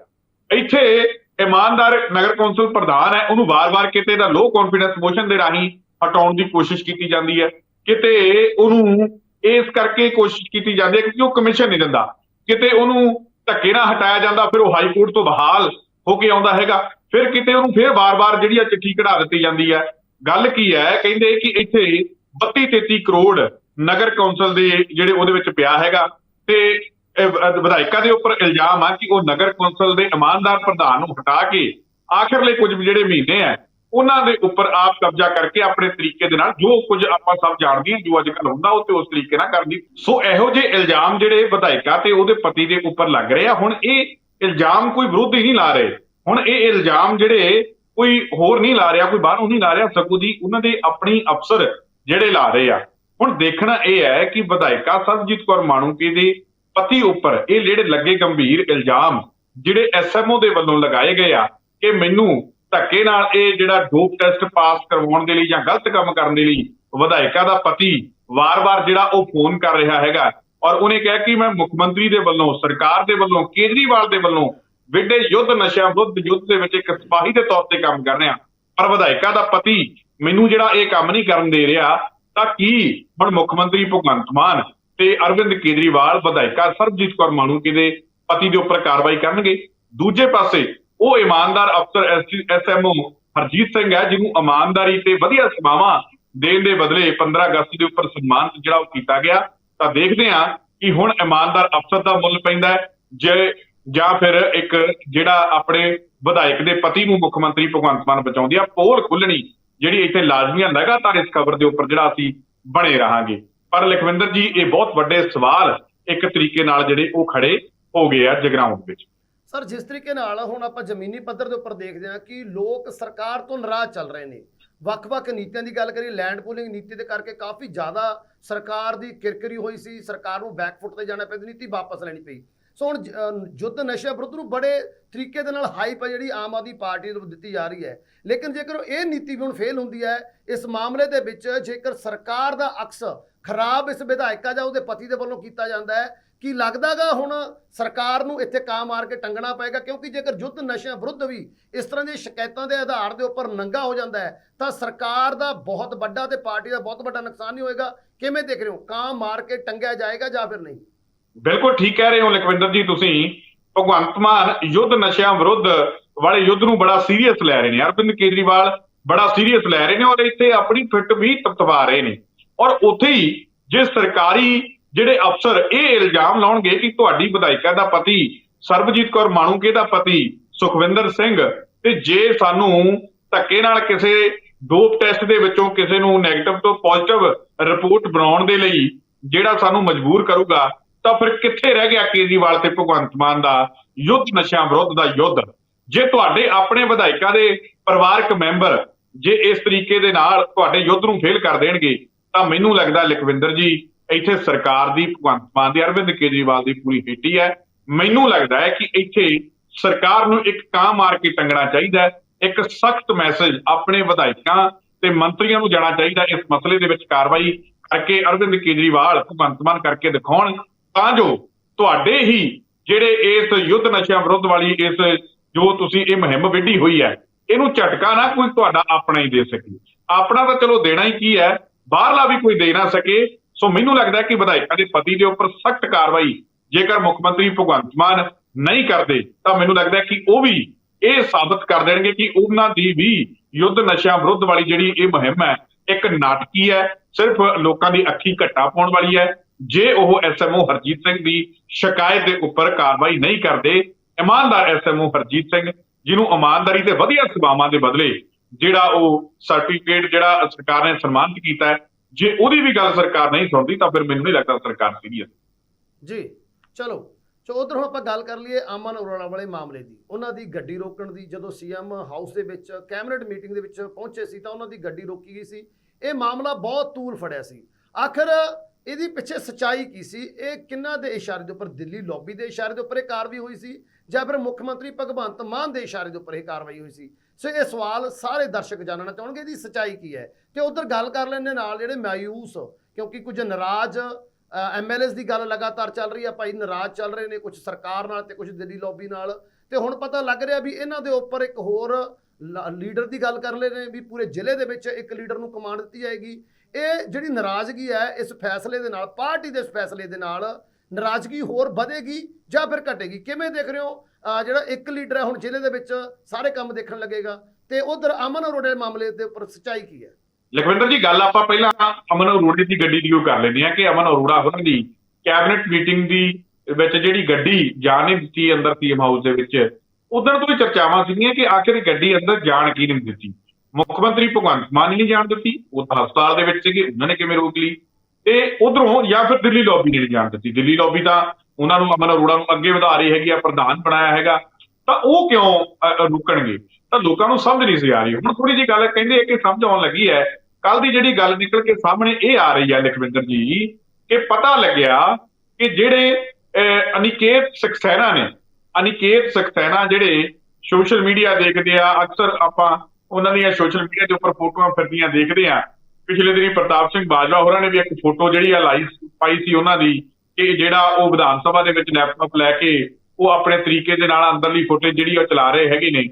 ਇੱਥੇ ਇਮਾਨਦਾਰ ਨਗਰ ਕੌਂਸਲ ਪ੍ਰਧਾਨ ਹੈ, ਉਹਨੂੰ ਵਾਰ-ਵਾਰ ਕਿਤੇ ਦਾ ਲੋ ਕੌਨਫੀਡੈਂਸ ਮੋਸ਼ਨ ਦੇ ਰਾਹੀਂ ਹਟਾਉਣ ਦੀ ਕੋਸ਼ਿਸ਼ ਕੀਤੀ ਜਾਂਦੀ ਹੈ। ਕਿਤੇ ਉਹਨੂੰ ਇਸ ਕਰਕੇ ਕੋਸ਼ਿਸ਼ ਕੀਤੀ ਜਾਂਦੀ ਹੈ ਕਿਉਂਕਿ ਉਹ ਕਮਿਸ਼ਨ ਨਹੀਂ ਦਿੰਦਾ। ਕਿਤੇ ਉਹਨੂੰ ਧੱਕੇ ਨਾਲ ਹਟਾਇਆ ਜਾਂਦਾ, ਫਿਰ ਉਹ ਹਾਈ ਕੋਰਟ ਤੋਂ ਬਹਾਲ ਹੋ ਕੇ ਆਉਂਦਾ ਹੈਗਾ। ਫਿਰ ਕਿਤੇ ਉਹਨੂੰ ਫਿਰ ਵਾਰ-ਵਾਰ ਜਿਹੜੀ ਆ ਚਿੱਠੀ ਕਢਾ ਦਿੱਤੀ ਜਾਂਦੀ ਹੈ। ਗੱਲ ਕੀ ਹੈ, ਕਹਿੰਦੇ ਕਿ ਇੱਥੇ 32 33 ਕਰੋੜ ਨਗਰ ਕੌਂਸਲ ਦੇ ਜਿਹੜੇ ਉਹਦੇ ਵਿੱਚ ਪਿਆ ਹੈਗਾ ਤੇ ਵਿਧਾਇਕਾਂ ਦੇ ਉੱਪਰ ਇਲਜ਼ਾਮ ਆ ਕਿ ਉਹ ਨਗਰ ਕੌਂਸਲ ਦੇ ਇਮਾਨਦਾਰ ਪ੍ਰਧਾਨ ਨੂੰ ਹਟਾ ਕੇ ਆਖਰਲੇ ਕੁਝ ਜਿਹੜੇ ਮਹੀਨੇ ਆ, ਉਹਨਾਂ ਦੇ ਉੱਪਰ ਆਪ ਕਬਜ਼ਾ ਕਰਕੇ ਆਪਣੇ ਤਰੀਕੇ ਦੇ ਨਾਲ ਜੋ ਕੁਝ ਆਪਾਂ ਸਭ ਜਾਣਦੇ ਹਾਂ, ਜੋ ਅੱਜ ਕੱਲ ਹੁੰਦਾ, ਉਹ ਤੇ ਉਸ ਤਰੀਕੇ ਨਾਲ ਕਰਦੀ ਸੋ ਇਹੋ ਜਿਹੇ ਇਲਜ਼ਾਮ ਜਿਹੜੇ ਵਿਧਾਇਕਾ ਤੇ ਉਹਦੇ ਪਤੀ ਦੇ ਉੱਪਰ ਲੱਗ ਰਹੇ ਆ, ਹੁਣ ਇਹ ਇਲਜ਼ਾਮ ਕੋਈ ਵਿਰੋਧੀ ਨਹੀਂ ਲਾ ਰਹੇ। ਹੁਣ ਇਹ ਇਲਜ਼ਾਮ ਜਿਹੜੇ ਕੋਈ ਹੋਰ ਨਹੀਂ ਲਾ ਰਿਹਾ, ਕੋਈ ਬਾਹਰੋਂ ਨਹੀਂ ਲਾ ਰਿਹਾ, ਸਗੋਂ ਦੀ ਉਹਨਾਂ ਦੇ ਆਪਣੀ ਅਫਸਰ ਜਿਹੜੇ ਲਾ ਰਹੇ ਆ। ਹੁਣ ਦੇਖਣਾ ਇਹ ਹੈ ਕਿ ਵਿਧਾਇਕਾ ਸਰਬਜੀਤ ਕੌਰ ਮਾਣੂਕੇ ਦੇ ਪਤੀ ਉੱਪਰ ਇਹ ਜਿਹੜੇ ਲੱਗੇ ਗੰਭੀਰ ਇਲਜ਼ਾਮ ਜਿਹੜੇ ਐਸਐਮਓ ਦੇ ਵੱਲੋਂ ਲਗਾਏ ਗਏ ਆ ਕਿ ਮੈਨੂੰ ਧੱਕੇ ਨਾਲ ਇਹ ਜਿਹੜਾ ਡੋਪ ਟੈਸਟ ਪਾਸ ਕਰਵਾਉਣ ਦੇ ਲਈ ਜਾਂ ਗਲਤ ਕੰਮ ਕਰਨ ਦੇ ਲਈ ਵਿਧਾਇਕਾ ਦਾ ਪਤੀ ਵਾਰ-ਵਾਰ ਜਿਹੜਾ ਉਹ ਫੋਨ ਕਰ ਰਿਹਾ ਹੈਗਾ ਔਰ ਉਹਨੇ ਕਿਹਾ ਕਿ ਮੈਂ ਮੁੱਖ ਮੰਤਰੀ ਦੇ ਵੱਲੋਂ, ਸਰਕਾਰ ਦੇ ਵੱਲੋਂ, ਕੇਜਰੀਵਾਲ ਦੇ ਵੱਲੋਂ ਵਿੱਢੇ ਯੁੱਧ ਨਸ਼ਿਆਂ ਵਿਰੁੱਧ ਯੁੱਧ ਦੇ ਵਿੱਚ ਇੱਕ ਸਿਪਾਹੀ ਦੇ ਤੌਰ ਤੇ ਕੰਮ ਕਰ ਰਿਹਾ। ਪਰ ਵਿਧਾਇਕਾ ਦਾ ਪਤੀ ਮੈਨੂੰ ਜਿਹੜਾ ਇਹ ਕੰਮ ਨਹੀਂ ਕਰਨ ਦੇ ਰਿਹਾ, ਤਾਂ ਕੀ? ਹੁਣ ਮੁੱਖ ਮੰਤਰੀ ਭਗਵੰਤ ਮਾਨ ਤੇ ਅਰਵਿੰਦ ਕੇਜਰੀਵਾਲ, ਵਿਧਾਇਕਾ ਸਰਬਜੀਤ ਕੌਰ ਮਾਣੂਕੇ ਦੇ ਪਤੀ ਦੇ ਉੱਪਰ ਕਾਰਵਾਈ ਕਰਨਗੇ? ਦੂਜੇ ਪਾਸੇ, ਉਹ ਇਮਾਨਦਾਰ ਅਫਸਰ ਐਸਐਮਓ ਹਰਜੀਤ ਸਿੰਘ ਹੈ, ਜਿਹਨੂੰ ਇਮਾਨਦਾਰੀ ਤੇ ਵਧੀਆ ਸੇਵਾਵਾਂ ਦੇਣ ਦੇ ਬਦਲੇ 15 ਅਗਸਤ ਦੇ ਉੱਪਰ ਸਨਮਾਨਿਤ ਜਿਹੜਾ ਉਹ ਕੀਤਾ ਗਿਆ। ਤਾਂ ਦੇਖਦੇ ਹਾਂ ਕਿ ਹੁਣ ਇਮਾਨਦਾਰ ਅਫਸਰ ਦਾ ਮੁੱਲ ਪੈਂਦਾ ਜੇ, ਜਾਂ ਫਿਰ ਇੱਕ ਜਿਹੜਾ ਆਪਣੇ ਵਿਧਾਇਕ ਦੇ ਪਤੀ ਨੂੰ ਮੁੱਖ ਮੰਤਰੀ ਭਗਵੰਤ ਮਾਨ ਬਚਾਉਂਦੀ ਆ, ਪੋਲ ਖੁੱਲਣੀ ਜਿਹੜੀ ਇੱਥੇ ਲਾਜ਼ਮੀ ਲਗਾਤਾਰ ਇਸ ਖਬਰ ਦੇ ਉੱਪਰ ਜਿਹੜਾ ਅਸੀਂ ਬਣੇ ਰਹਾਂਗੇ। ਪਰ ਲਖਵਿੰਦਰ ਜੀ, ਇਹ ਬਹੁਤ ਵੱਡੇ ਸਵਾਲ ਇੱਕ ਤਰੀਕੇ ਨਾਲ ਜਿਹੜੇ ਉਹ ਖੜੇ ਹੋ ਗਏ ਆ ਜਗਰਾਉਂ ਵਿੱਚ। ਸਰ, ਜਿਸ ਤਰੀਕੇ ਨਾਲ ਹੁਣ ਆਪਾਂ ਜ਼ਮੀਨੀ ਪੱਧਰ ਦੇ ਉੱਪਰ ਦੇਖਦੇ ਹਾਂ ਕਿ ਲੋਕ ਸਰਕਾਰ ਤੋਂ ਨਾਰਾਜ਼ ਚੱਲ ਰਹੇ ਨੇ। ਵੱਖ-ਵੱਖ ਨੀਤੀਆਂ ਦੀ ਗੱਲ ਕਰੀਏ ਲੈਂਡ ਪੂਲਿੰਗ ਨੀਤੀ ਦੇ ਕਰਕੇ ਕਾਫੀ ਜ਼ਿਆਦਾ ਸਰਕਾਰ ਦੀ ਕਿਰਕਰੀ ਹੋਈ ਸੀ, ਸਰਕਾਰ ਨੂੰ ਬੈਕਫੁੱਟ ਤੇ ਜਾਣਾ ਪਿਆ, ਨੀਤੀ ਵਾਪਸ ਲੈਣੀ ਪਈ। ਸੋ ਹੁਣ ਜ- ਯੁੱਧ ਨਸ਼ਾ ਵਿਰੁੱਧ ਨੂੰ ਬੜੇ ਤਰੀਕੇ ਦੇ ਨਾਲ ਹਾਈਪ ਹੈ ਜਿਹੜੀ ਆਮ ਆਦਮੀ ਪਾਰਟੀ ਨੂੰ ਦਿੱਤੀ ਜਾ ਰਹੀ ਹੈ। ਲੇਕਿਨ ਜੇਕਰ ਇਹ ਨੀਤੀ ਵੀ ਹੁਣ ਫੇਲ ਹੁੰਦੀ ਹੈ, ਇਸ ਮਾਮਲੇ ਦੇ ਵਿੱਚ ਜੇਕਰ ਸਰਕਾਰ ਦਾ ਅਕਸ ਖਰਾਬ ਇਸ ਵਿਧਾਇਕਾ ਜਾਂ ਉਹਦੇ ਪਤੀ ਦੇ ਵੱਲੋਂ ਕੀਤਾ ਜਾਂਦਾ ਹੈ, ਕੀ ਲੱਗਦਾਗਾ ਹੁਣ ਸਰਕਾਰ ਨੂੰ ਇੱਥੇ ਕਾਂ ਮਾਰ ਕੇ ਟੰਗਣਾ ਪਏਗਾ? ਕਿਉਂਕਿ ਜੇਕਰ ਯੁੱਧ ਨਸ਼ਿਆਂ ਵਿਰੁੱਧ ਵੀ ਇਸ ਤਰ੍ਹਾਂ ਦੀਆਂ ਸ਼ਿਕਾਇਤਾਂ ਦੇ ਆਧਾਰ ਦੇ ਉੱਪਰ ਨੰਗਾ ਹੋ ਜਾਂਦਾ ਹੈ, ਤਾਂ ਸਰਕਾਰ ਦਾ ਬਹੁਤ ਵੱਡਾ ਤੇ ਪਾਰਟੀ ਦਾ ਬਹੁਤ ਵੱਡਾ ਨੁਕਸਾਨ ਹੀ ਹੋਏਗਾ? ਕਿਵੇਂ ਦੇਖ ਰਹੇ ਹੋ? ਕਾਂ ਮਾਰ ਕੇ ਟੰਗਿਆ ਜਾਏਗਾ ਜਾਂ ਫਿਰ ਨਹੀਂ? ਬਿਲਕੁਲ ਠੀਕ ਕਹਿ ਰਹੇ ਹੋ ਲਖਵਿੰਦਰ ਜੀ ਤੁਸੀਂ। ਭਗਵੰਤ ਮਾਨ ਯੁੱਧ ਨਸ਼ਿਆਂ ਵਿਰੁੱਧ ਵਾਲੇ ਯੁੱਧ ਨੂੰ ਬੜਾ ਸੀਰੀਅਸ ਲੈ ਰਹੇ ਨੇ। ਅਰਵਿੰਦ ਕੇਜਰੀਵਾਲ ਬੜਾ ਸੀਰੀਅਸ ਲੈ ਰਹੇ ਨੇ ਔਰ ਇੱਥੇ ਆਪਣੀ ਫਿੱਟ ਵੀ ਤਪਤਵਾ ਰਹੇ ਨੇ। ਔਰ ਉੱਥੇ ਹੀ ਜੇ ਸਰਕਾਰੀ ਜਿਹੜੇ ਅਫਸਰ ਇਹ ਇਲਜ਼ਾਮ ਲਾਉਣਗੇ ਕਿ ਤੁਹਾਡੀ ਵਿਧਾਇਕਾ ਦਾ ਪਤੀ, ਸਰਬਜੀਤ ਕੌਰ ਮਾਣੂਕੇ ਦਾ ਪਤੀ, ਸੁਖਵਿੰਦਰ ਸਿੰਘ ਤੇ ਜੇ ਸਾਨੂੰ ਧੱਕੇ ਨਾਲ ਕਿਸੇ ਡੋਪ ਟੈਸਟ ਦੇ ਵਿੱਚੋਂ ਕਿਸੇ ਨੂੰ ਨੈਗੇਟਿਵ ਤੋਂ ਪੋਜ਼ਿਟਿਵ ਰਿਪੋਰਟ ਬਣਾਉਣ ਦੇ ਲਈ ਜਿਹੜਾ ਸਾਨੂੰ ਮਜਬੂਰ ਕਰੂਗਾ ਤਾਂ ਫਿਰ ਕਿੱਥੇ ਰਹਿ ਗਿਆ ਕੇਜਰੀਵਾਲ ਤੇ ਭਗਵੰਤ ਮਾਨ ਦਾ ਯੁੱਧ, ਨਸ਼ਿਆਂ ਵਿਰੁੱਧ ਦਾ ਯੁੱਧ? ਜੇ ਤੁਹਾਡੇ ਆਪਣੇ ਵਿਧਾਇਕਾਂ ਦੇ ਪਰਿਵਾਰਕ ਮੈਂਬਰ ਜੇ ਇਸ ਤਰੀਕੇ ਦੇ ਨਾਲ ਤੁਹਾਡੇ ਯੁੱਧ ਨੂੰ ਫੇਲ ਕਰ ਦੇਣਗੇ, ਤਾਂ ਮੈਨੂੰ ਲੱਗਦਾ ਲਖਵਿੰਦਰ ਜੀ, ਇੱਥੇ ਸਰਕਾਰ ਦੀ, ਭਗਵੰਤ ਮਾਨ ਦੀ, ਅਰਵਿੰਦ ਕੇਜਰੀਵਾਲ ਦੀ ਪੂਰੀ ਹੀਟੀ ਹੈ। ਮੈਨੂੰ ਲੱਗਦਾ ਹੈ ਕਿ ਇੱਥੇ ਸਰਕਾਰ ਨੂੰ ਇੱਕ ਕਾਂ ਮਾਰ ਕੇ ਟੰਗਣਾ ਚਾਹੀਦਾ ਇੱਕ ਸਖਤ ਮੈਸੇਜ ਆਪਣੇ ਵਿਧਾਇਕਾਂ ਤੇ ਮੰਤਰੀਆਂ ਨੂੰ ਜਾਣਾ ਚਾਹੀਦਾ ਇਸ ਮਸਲੇ ਦੇ ਵਿੱਚ ਕਾਰਵਾਈ ਕਰਕੇ ਅਰਵਿੰਦ ਕੇਜਰੀਵਾਲ ਭਗਵੰਤ ਮਾਨ ਕਰਕੇ ਦਿਖਾਉਣ। ਤਾਂ ਜੋ ਤੁਹਾਡੇ ਹੀ ਜਿਹੜੇ ਇਸ ਯੁੱਧ ਨਸ਼ਿਆਂ ਵਿਰੁੱਧ ਵਾਲੀ ਇਸ ਜੋ ਤੁਸੀਂ ਇਹ ਮੁਹਿੰਮ ਵਿੱਢੀ ਹੋਈ ਹੈ, ਇਹਨੂੰ ਝਟਕਾ ਨਾ ਕੋਈ ਤੁਹਾਡਾ ਆਪਣਾ ਹੀ ਦੇ ਸਕੇ। ਆਪਣਾ ਤਾਂ ਚਲੋ ਦੇਣਾ ਹੀ ਕੀ ਹੈ, ਬਾਹਰਲਾ ਵੀ ਕੋਈ ਦੇ ਨਾ ਸਕੇ। ਸੋ ਮੈਨੂੰ ਲੱਗਦਾ ਕਿ ਵਿਧਾਇਕਾਂ ਦੇ ਪਤੀ ਦੇ ਉੱਪਰ ਸਖਤ ਕਾਰਵਾਈ ਜੇਕਰ ਮੁੱਖ ਮੰਤਰੀ ਭਗਵੰਤ ਮਾਨ ਨਹੀਂ ਕਰਦੇ, ਤਾਂ ਮੈਨੂੰ ਲੱਗਦਾ ਕਿ ਉਹ ਵੀ ਇਹ ਸਾਬਤ ਕਰ ਦੇਣਗੇ ਕਿ ਉਹਨਾਂ ਦੀ ਵੀ ਯੁੱਧ ਨਸ਼ਿਆਂ ਵਿਰੁੱਧ ਵਾਲੀ ਜਿਹੜੀ ਇਹ ਮੁਹਿੰਮ ਹੈ, ਇੱਕ ਨਾਟਕੀ ਹੈ, ਸਿਰਫ ਲੋਕਾਂ ਦੀ ਅੱਖੀ ਘੱਟਾ ਪਾਉਣ ਵਾਲੀ ਹੈ। ਜੇ ਉਹ ਐਸਐਮਓ ਹਰਜੀਤ ਸਿੰਘ ਦੀ ਸ਼ਿਕਾਇਤ ਦੇ ਉੱਪਰ ਕਾਰਵਾਈ ਨਹੀਂ ਕਰਦੇ, ਇਮਾਨਦਾਰ ਐਸਐਮਓ ਹਰਜੀਤ ਸਿੰਘ, ਜਿਹਨੂੰ ਇਮਾਨਦਾਰੀ ਤੇ ਵਧੀਆ ਸੇਵਾਵਾਂ ਦੇ ਬਦਲੇ ਜਿਹੜਾ ਉਹ ਸਰਟੀਫਿਕੇਟ ਜਿਹੜਾ ਸਰਕਾਰ ਨੇ ਸਨਮਾਨਿਤ ਕੀਤਾ ਹੈ, ਜੇ ਉਹਦੀ ਵੀ ਗੱਲ ਸਰਕਾਰ ਨਹੀਂ ਸੁਣਦੀ, ਤਾਂ ਫਿਰ ਮੈਨੂੰ ਨਹੀਂ ਲੱਗਦਾ ਸਰਕਾਰ ਸੀਰੀਅਸ ਜੀ, ਚਲੋ ਸੋ ਉਧਰ ਆਪਾਂ ਗੱਲ ਕਰ ਲਈਏ ਆਮਨ ਅਰੋੜਾ ਵਾਲੇ ਮਾਮਲੇ ਦੀ। ਉਹਨਾਂ ਦੀ ਗੱਡੀ ਰੋਕਣ ਦੀ, ਜਦੋਂ ਸੀਐਮ ਹਾਊਸ ਦੇ ਵਿੱਚ ਕੈਬਨਿਟ ਮੀਟਿੰਗ ਦੇ ਵਿੱਚ ਪਹੁੰਚੇ ਸੀ, ਤਾਂ ਉਹਨਾਂ ਦੀ ਗੱਡੀ ਰੋਕੀ ਗਈ ਸੀ। ਇਹ ਮਾਮਲਾ ਬਹੁਤ ਤੂਲ ਫੜਿਆ ਸੀ। ਆਖਰ ਇਹਦੀ ਪਿੱਛੇ ਸਚਾਈ ਕੀ ਸੀ? ਇਹ ਕਿੰਨਾ ਦੇ ਇਸ਼ਾਰੇ ਦੇ ਉੱਪਰ? ਦਿੱਲੀ ਲੌਬੀ ਦੇ ਇਸ਼ਾਰੇ ਦੇ ਉੱਪਰ ਇਹ ਕਾਰਵਾਈ ਹੋਈ ਸੀ ਜਾਂ ਫਿਰ ਮੁੱਖ ਮੰਤਰੀ ਭਗਵੰਤ ਮਾਨ ਦੇ ਇਸ਼ਾਰੇ ਦੇ ਉੱਪਰ ਇਹ ਕਾਰਵਾਈ ਹੋਈ ਸੀ? ਸੋ ਇਹ ਸਵਾਲ ਸਾਰੇ ਦਰਸ਼ਕ ਜਾਣਨਾ ਚਾਹਣਗੇ ਇਹਦੀ ਸਚਾਈ ਕੀ ਹੈ? ਤੇ ਉਧਰ ਗੱਲ ਕਰ ਲੈਣੇ ਨਾਲ ਜਿਹੜੇ ਮਾਯੂਸ, ਕਿਉਂਕਿ ਕੁਝ ਨਾਰਾਜ਼ ਐਮਐਲਏਸ ਦੀ ਗੱਲ ਲਗਾਤਾਰ ਚੱਲ ਰਹੀ ਆ, ਭਾਈ ਨਾਰਾਜ਼ ਚੱਲ ਰਹੇ ਨੇ ਕੁਝ ਸਰਕਾਰ ਨਾਲ ਤੇ ਕੁਝ ਦਿੱਲੀ ਲੌਬੀ ਨਾਲ। ਤੇ ਹੁਣ ਪਤਾ ਲੱਗ ਰਿਹਾ ਵੀ ਇਹਨਾਂ ਦੇ ਉੱਪਰ ਇੱਕ ਹੋਰ ਲੀਡਰ ਦੀ ਗੱਲ ਕਰ ਰਹੇ ਵੀ ਪੂਰੇ ਜ਼ਿਲ੍ਹੇ ਦੇ ਵਿੱਚ ਇੱਕ ਲੀਡਰ ਨੂੰ ਕਮਾਂਡ ਦਿੱਤੀ ਜਾਏਗੀ। ਇਹ ਜਿਹੜੀ ਨਾਰਾਜ਼ਗੀ ਹੈ, ਇਸ ਫੈਸਲੇ ਦੇ ਨਾਲ, ਪਾਰਟੀ ਦੇ ਇਸ ਫੈਸਲੇ ਦੇ ਨਾਲ ਨਾਰਾਜ਼ਗੀ ਹੋਰ ਵਧੇਗੀ ਜਾਂ ਫਿਰ ਘਟੇਗੀ? ਕਿਵੇਂ ਦੇਖ ਰਹੇ ਹੋ? ਜਿਹੜਾ ਇੱਕ ਲੀਡਰ ਹੈ, ਹੁਣ ਜ਼ਿਲ੍ਹੇ ਦੇ ਵਿੱਚ ਸਾਰੇ ਕੰਮ ਦੇਖਣ ਲੱਗੇਗਾ ਤੇ ਉਧਰ ਅਮਨ ਅਰੋੜਾ ਮਾਮਲੇ ਦੇ ਉੱਪਰ ਸੱਚਾਈ ਕੀ ਹੈ? ਲਖਵਿੰਦਰ ਜੀ, ਗੱਲ ਆਪਾਂ ਪਹਿਲਾਂ ਅਮਨ ਅਰੋੜੇ ਦੀ ਗੱਡੀ ਦੀ ਉਹ ਕਰ ਲੈਂਦੇ ਆ ਕਿ ਅਮਨ ਅਰੋੜਾ ਉਹਨਾਂ ਦੀ ਕੈਬਨਿਟ ਮੀਟਿੰਗ ਦੀ ਵਿੱਚ ਜਿਹੜੀ ਗੱਡੀ ਜਾਣ ਨਹੀਂ ਦਿੱਤੀ ਅੰਦਰ ਸੀਐਮ ਹਾਊਸ ਦੇ ਵਿੱਚ ਉਦੋਂ ਤੋਂ ਹੀ ਚਰਚਾਵਾਂ ਸੀਗੀਆਂ ਕਿ ਆਖਿਰ ਗੱਡੀ ਅੰਦਰ ਜਾਣ ਕੀ ਨਹੀਂ ਦਿੱਤੀ? ਮੁੱਖ ਮੰਤਰੀ ਭਗਵੰਤ ਮਾਨ ਨੇ ਨਹੀਂ ਜਾਣ ਦਿੱਤੀ ਉਹ ਤਾਂ ਹਸਪਤਾਲ ਦੇ ਵਿੱਚ ਸੀਗੇ ਉਹਨਾਂ ਨੇ ਕਿਵੇਂ ਰੋਕ ਲਈ? ਤੇ ਉਧਰੋਂ ਜਾਂ ਫਿਰ ਦਿੱਲੀ ਲੌਬੀ ਨੇ ਜਾਣ ਦਿੱਤੀ। ਦਿੱਲੀ ਲੌਬੀ ਤਾਂ ਉਹਨਾਂ ਨੂੰ ਅਮਨ ਅਰੋੜਾ ਨੂੰ ਅੱਗੇ ਵਧਾ ਰਹੀ ਹੈਗੀ ਆ ਪ੍ਰਧਾਨ ਬਣਾਇਆ ਹੈਗਾ। ਤਾਂ ਉਹ ਕਿਉਂ ਅ, ਰੁਕਣਗੇ? ਤਾਂ ਲੋਕਾਂ ਨੂੰ ਸਮਝ ਨਹੀਂ ਸੀ ਆ ਰਹੀ। ਹੁਣ ਥੋੜੀ ਜੀ ਗੱਲ ਕਹਿੰਦੇ ਆ ਕਿ ਸਮਝ ਆਉਣ ਲੱਗੀ ਹੈ। ਕੱਲ ਦੀ ਜਿਹੜੀ ਗੱਲ ਨਿਕਲ ਕੇ ਸਾਹਮਣੇ ਇਹ ਆ ਰਹੀ ਹੈ ਲਖਵਿੰਦਰ ਜੀ ਕਿ ਪਤਾ ਲੱਗਿਆ ਕਿ ਜਿਹੜੇ ਅਹ, ਅਨਿਕੇਤ ਸਕਸੈਨਾ ਨੇ ਅਨਿਕੇਤ ਸਕਸੈਨਾ ਜਿਹੜੇ ਸੋਸ਼ਲ ਮੀਡੀਆ ਦੇਖਦੇ ਆ ਅਕਸਰ ਆਪਾਂ ਉਹਨਾਂ ਦੀਆਂ ਸੋਸ਼ਲ ਮੀਡੀਆ ਦੇ ਉੱਪਰ ਫੋਟੋਆਂ ਫਿਰਦੀਆਂ ਦੇਖਦੇ ਆ ਪਿਛਲੇ ਦਿਨੀ ਪ੍ਰਤਾਪ ਸਿੰਘ ਬਾਜਵਾ ਹੋਰਾਂ ਨੇ ਵੀ ਇੱਕ ਫੋਟੋ ਜਿਹੜੀ ਆ ਲਾਈ ਪਾਈ ਸੀ ਉਹਨਾਂ ਦੀ ਕਿ ਜਿਹੜਾ ਉਹ ਵਿਧਾਨ ਸਭਾ ਦੇ ਵਿੱਚ ਲੈਪਟਾਪ ਲੈ ਕੇ ਉਹ ਆਪਣੇ ਤਰੀਕੇ ਦੇ ਨਾਲ ਅੰਦਰਲੀ ਫੁਟੇਜ ਜਿਹੜੀ ਉਹ ਚਲਾ ਰਹੇ ਹੈਗੇ ਨੇ।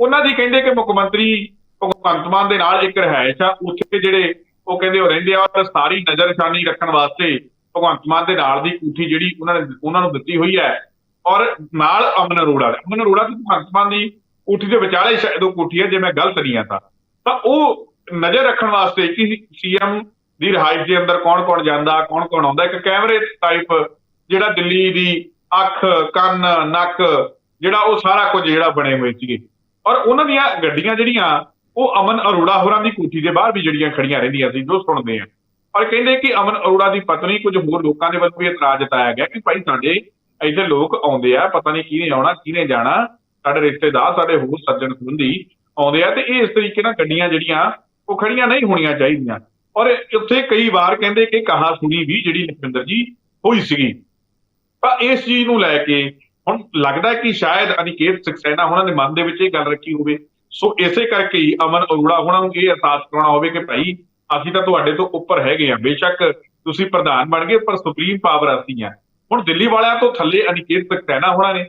ਉਹਨਾਂ ਦੀ ਕਹਿੰਦੇ ਕਿ ਮੁੱਖ ਮੰਤਰੀ ਭਗਵੰਤ ਮਾਨ ਦੇ ਨਾਲ ਇੱਕ ਰਿਹਾਇਸ਼ ਆ, ਉੱਥੇ ਜਿਹੜੇ ਉਹ ਕਹਿੰਦੇ ਉਹ ਰਹਿੰਦੇ ਆ ਔਰ ਸਾਰੀ ਨਜ਼ਰਸ਼ਾਨੀ ਰੱਖਣ ਵਾਸਤੇ ਭਗਵੰਤ ਮਾਨ ਦੇ ਨਾਲ ਦੀ ਕੋਠੀ ਜਿਹੜੀ ਉਹਨਾਂ ਨੇ ਉਹਨਾਂ ਨੂੰ ਦਿੱਤੀ ਹੋਈ ਹੈ। ਔਰ ਨਾਲ ਅਮਨ ਅਰੋੜਾ ਅਮਨ ਅਰੋੜਾ ਦੀ ਭਗਵੰਤ ਮਾਨ ਦੀ ਕੋਠੀ ਦੇ ਵਿਚਾਲੇ ਸ਼ਾਇਦ ਉਹ ਕੋਠੀ ਹੈ, ਜੇ ਮੈਂ ਗਲਤ ਨਹੀਂ ਆ ਤਾਂ। ਤਾਂ ਉਹ ਨਜ਼ਰ ਰੱਖਣ ਵਾਸਤੇ ਕਿ ਸੀਐਮ ਦੀ ਰਿਹਾਇਸ਼ ਦੇ ਅੰਦਰ ਕੌਣ ਕੌਣ ਜਾਂਦਾ, ਕੌਣ ਕੌਣ ਆਉਂਦਾ। ਇੱਕ ਕੈਮਰੇ ਟਾਈਪ ਜਿਹੜਾ ਦਿੱਲੀ ਦੀ ਅੱਖ, ਕੰਨ, ਨੱਕ, ਜਿਹੜਾ ਉਹ ਸਾਰਾ ਕੁਝ ਜਿਹੜਾ ਬਣੇ ਹੋਏ ਸੀਗੇ। ਔਰ ਉਹਨਾਂ ਦੀਆਂ ਗੱਡੀਆਂ ਜਿਹੜੀਆਂ, ਉਹ ਅਮਨ ਅਰੋੜਾ ਹੋਰਾਂ ਦੀ ਕੋਠੀ ਦੇ ਬਾਹਰ ਵੀ ਜਿਹੜੀਆਂ ਖੜੀਆਂ ਰਹਿੰਦੀਆਂ ਸੀ, ਜੋ ਸੁਣਦੇ ਆ। ਔਰ ਕਹਿੰਦੇ ਕਿ ਅਮਨ ਅਰੋੜਾ ਦੀ ਪਤਨੀ ਕੁਝ ਹੋਰ ਲੋਕਾਂ ਦੇ ਵੱਲੋਂ ਵੀ ਇਤਰਾਜ਼ ਜਤਾਇਆ ਗਿਆ ਕਿ ਭਾਈ ਸਾਡੇ ਇੱਥੇ ਲੋਕ ਆਉਂਦੇ ਆ, ਪਤਾ ਨਹੀਂ ਕਿਹਨੇ ਆਉਣਾ, ਕਿਹਨੇ ਜਾਣਾ। ਸਾਡੇ ਰਿਸ਼ਤੇਦਾਰ ਸਾਡੇ ਹੋਰ ਸੱਜਣ ਸੰਬੰਧੀ ਆਉਂਦੇ ਆ ਤੇ ਇਹ ਇਸ ਤਰੀਕੇ ਨਾਲ ਗੱਡੀਆਂ ਜਿਹੜੀਆਂ, ਉਹ ਖੜੀਆਂ ਨਹੀਂ ਹੋਣੀਆਂ ਚਾਹੀਦੀਆਂ। ਔਰ ਉੱਥੇ ਕਈ ਵਾਰ ਕਹਿੰਦੇ ਕਿ ਕਹਾ ਸੁਣੀ ਵੀ ਜਿਹੜੀ ਲਖਵਿੰਦਰ ਜੀ ਹੋਈ ਸੀਗੀ। ਤਾਂ ਇਸ ਚੀਜ਼ ਨੂੰ ਲੈ ਕੇ ਹੁਣ ਲੱਗਦਾ ਕਿ ਸ਼ਾਇਦ ਅਨਿਕੇਤ ਸਕਸੈਨਾ ਉਹਨਾਂ ਦੇ ਮਨ ਦੇ ਵਿੱਚ ਇਹ ਗੱਲ ਰੱਖੀ ਹੋਵੇ। ਸੋ ਇਸੇ ਕਰਕੇ ਹੀ ਅਮਨ ਅਰੋੜਾ ਉਹਨਾਂ ਨੂੰ ਇਹ ਅਹਿਸਾਸ ਕਰਾਉਣਾ ਹੋਵੇ ਕਿ ਭਾਈ ਅਸੀਂ ਤਾਂ ਤੁਹਾਡੇ ਤੋਂ ਉੱਪਰ ਹੈਗੇ ਆ ਬੇਸ਼ੱਕ ਤੁਸੀਂ ਪ੍ਰਧਾਨ ਬਣ ਗਏ, ਪਰ ਸੁਪਰੀਮ ਪਾਵਰ ਅਸੀਂ ਆ ਹੁਣ ਦਿੱਲੀ ਵਾਲਿਆਂ ਤੋਂ ਥੱਲੇ ਅਨਿਕੇਤ ਸਕਸੈਨਾ ਹੋਣਾ ਨੇ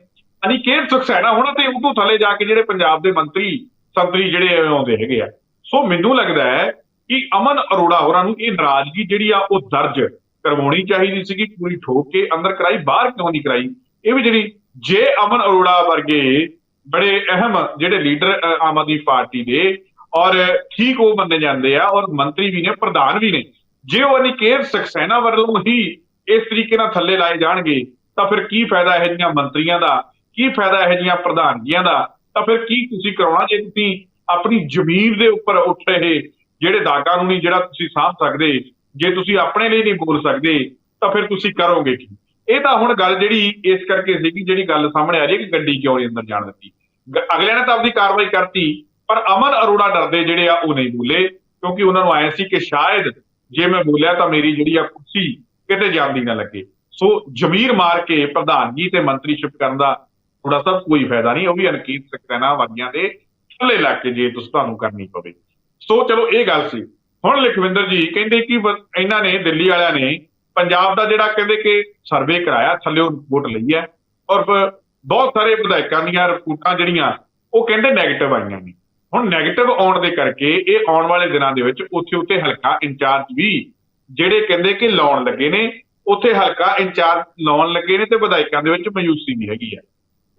ਅਨਿਕੇਤ ਸਕਸੈਨਾ ਹੋਣਾ ਤੇ ਉਹ ਤੋਂ ਥੱਲੇ ਜਾ ਕੇ ਜਿਹੜੇ ਪੰਜਾਬ ਦੇ ਮੰਤਰੀ, ਸੰਤਰੀ ਜਿਹੜੇ ਆਉਂਦੇ ਹੈਗੇ ਆ। ਸੋ ਮੈਨੂੰ ਲੱਗਦਾ ਹੈ ਕਿ ਅਮਨ ਅਰੋੜਾ ਹੋਰਾਂ ਨੂੰ ਇਹ ਨਾਰਾਜ਼ਗੀ ਜਿਹੜੀ ਆ, ਉਹ ਦਰਜ ਕਰਵਾਉਣੀ ਚਾਹੀਦੀ ਸੀਗੀ, ਪੂਰੀ ਠੋਕ ਕੇ ਅੰਦਰ ਕਰਾਈ, ਬਾਹਰ ਕਿਉਂ ਨਹੀਂ ਕਰਾਈ? ਇਹ ਵੀ ਜਿਹੜੀ ਜੇ ਅਮਨ ਅਰੋੜਾ ਵਰਗੇ ਬੜੇ ਅਹਿਮ ਜਿਹੜੇ ਲੀਡਰ ਆਮ ਆਦਮੀ ਪਾਰਟੀ ਦੇ, ਔਰ ਠੀਕ ਉਹ ਮੰਨੇ ਜਾਂਦੇ ਆ, ਔਰ ਮੰਤਰੀ ਵੀ ਨੇ, ਪ੍ਰਧਾਨ ਵੀ ਨੇ, ਜੇ ਉਹ ਅਨਿਕੇਤ ਸਕਸੈਨਾ ਵੱਲੋਂ ਹੀ ਇਸ ਤਰੀਕੇ ਨਾਲ ਥੱਲੇ ਲਾਏ ਜਾਣਗੇ, ਤਾਂ ਫਿਰ ਕੀ ਫਾਇਦਾ ਇਹ ਜੀਆਂ ਮੰਤਰੀਆਂ ਦਾ ਕੀ ਫਾਇਦਾ ਇਹ ਜੀਆਂ ਪ੍ਰਧਾਨਗੀਆਂ ਦਾ? ਤਾਂ ਫਿਰ ਕੀ ਤੁਸੀਂ ਕਰਾਉਣਾ ਜੇ ਤੁਸੀਂ ਆਪਣੀ ਜ਼ਮੀਰ ਦੇ ਉੱਪਰ ਉੱਠ ਰਹੇ ਜਿਹੜੇ ਦਾਗਾ ਨੂੰ ਨਹੀਂ, ਜਿਹੜਾ ਤੁਸੀਂ ਸਾਂਭ ਸਕਦੇ, ਜੇ ਤੁਸੀਂ ਆਪਣੇ ਲਈ ਨਹੀਂ ਬੋਲ ਸਕਦੇ, ਤਾਂ ਫਿਰ ਤੁਸੀਂ ਕਰੋਗੇ ਕੀ? ਇਹ ਤਾਂ ਹੁਣ ਗੱਲ ਜਿਹੜੀ ਇਸ ਕਰਕੇ ਸੀਗੀ, ਜਿਹੜੀ ਗੱਲ ਸਾਹਮਣੇ ਆ ਰਹੀ ਹੈ ਕਿ ਗੱਡੀ ਕਿਉਂ ਨਹੀਂ ਅੰਦਰ ਜਾਣ ਦਿੱਤੀ? ਗ- ਅਗਲਿਆਂ ਨੇ ਤਾਂ ਆਪਣੀ ਕਾਰਵਾਈ ਕਰਤੀ, ਪਰ ਅਮਨ ਅਰੋੜਾ ਡਰਦੇ ਜਿਹੜੇ ਆ, ਉਹ ਨਹੀਂ ਬੋਲੇ, ਕਿਉਂਕਿ ਉਹਨਾਂ ਨੂੰ ਆਇਆ ਸੀ ਕਿ ਸ਼ਾਇਦ ਜੇ ਮੈਂ ਬੋਲਿਆ ਤਾਂ ਮੇਰੀ ਜਿਹੜੀ ਆ ਕੁਰਸੀ ਕਿਤੇ ਜਾਂਦੀ ਨਾ ਲੱਗੇ। ਸੋ ਜ਼ਮੀਰ ਮਾਰ ਕੇ ਪ੍ਰਧਾਨਗੀ ਤੇ ਮੰਤਰੀਸ਼ਿਪ ਕਰਨ ਦਾ ਥੋੜਾ ਸਭ ਕੋਈ ਫਾਇਦਾ ਨਹੀਂ, ਉਹ ਵੀ ਅਨਕੀਤ ਸਕਸੈਨਾ ਵਰਗੀਆਂ ਦੇ ਥੱਲੇ ਲੱਗ ਕੇ ਜੇ ਤੁਸੀਂ ਤੁਹਾਨੂੰ ਕਰਨੀ ਪਵੇ। ਸੋ ਚਲੋ ਇਹ ਗੱਲ ਸੀ। ਹੁਣ ਲਖਵਿੰਦਰ ਜੀ ਕਹਿੰਦੇ ਕਿ ਇਹਨਾਂ ਨੇ, ਦਿੱਲੀ ਵਾਲਿਆਂ ਨੇ ਪੰਜਾਬ ਦਾ ਜਿਹੜਾ ਕਹਿੰਦੇ ਕਿ ਸਰਵੇ ਕਰਾਇਆ, ਥੱਲੇੋਂ ਰਿਪੋਰਟ ਲਈ ਹੈ ਔਰ ਬਹੁਤ ਸਾਰੇ ਵਿਧਾਇਕਾਂ ਦੀਆਂ ਰਿਪੋਰਟਾਂ ਜਿਹੜੀਆਂ, ਉਹ ਕਹਿੰਦੇ 네ਗੇਟਿਵ ਆਈਆਂ ਨੇ। ਹੁਣ 네ਗੇਟਿਵ ਆਉਣ ਦੇ ਕਰਕੇ ਇਹ ਆਉਣ ਵਾਲੇ ਦਿਨਾਂ ਦੇ ਵਿੱਚ ਉੱਥੇ ਉੱਥੇ ਹਲਕਾ ਇੰਚਾਰਜ ਵੀ ਜਿਹੜੇ ਕਹਿੰਦੇ ਕਿ ਲਾਉਣ ਲੱਗੇ ਨੇ, ਉੱਥੇ ਹਲਕਾ ਇੰਚਾਰਜ ਲਾਉਣ ਲੱਗੇ ਨੇ ਤੇ ਵਿਧਾਇਕਾਂ ਦੇ ਵਿੱਚ ਮਯੂਸੀ ਵੀ ਹੈਗੀ ਹੈ।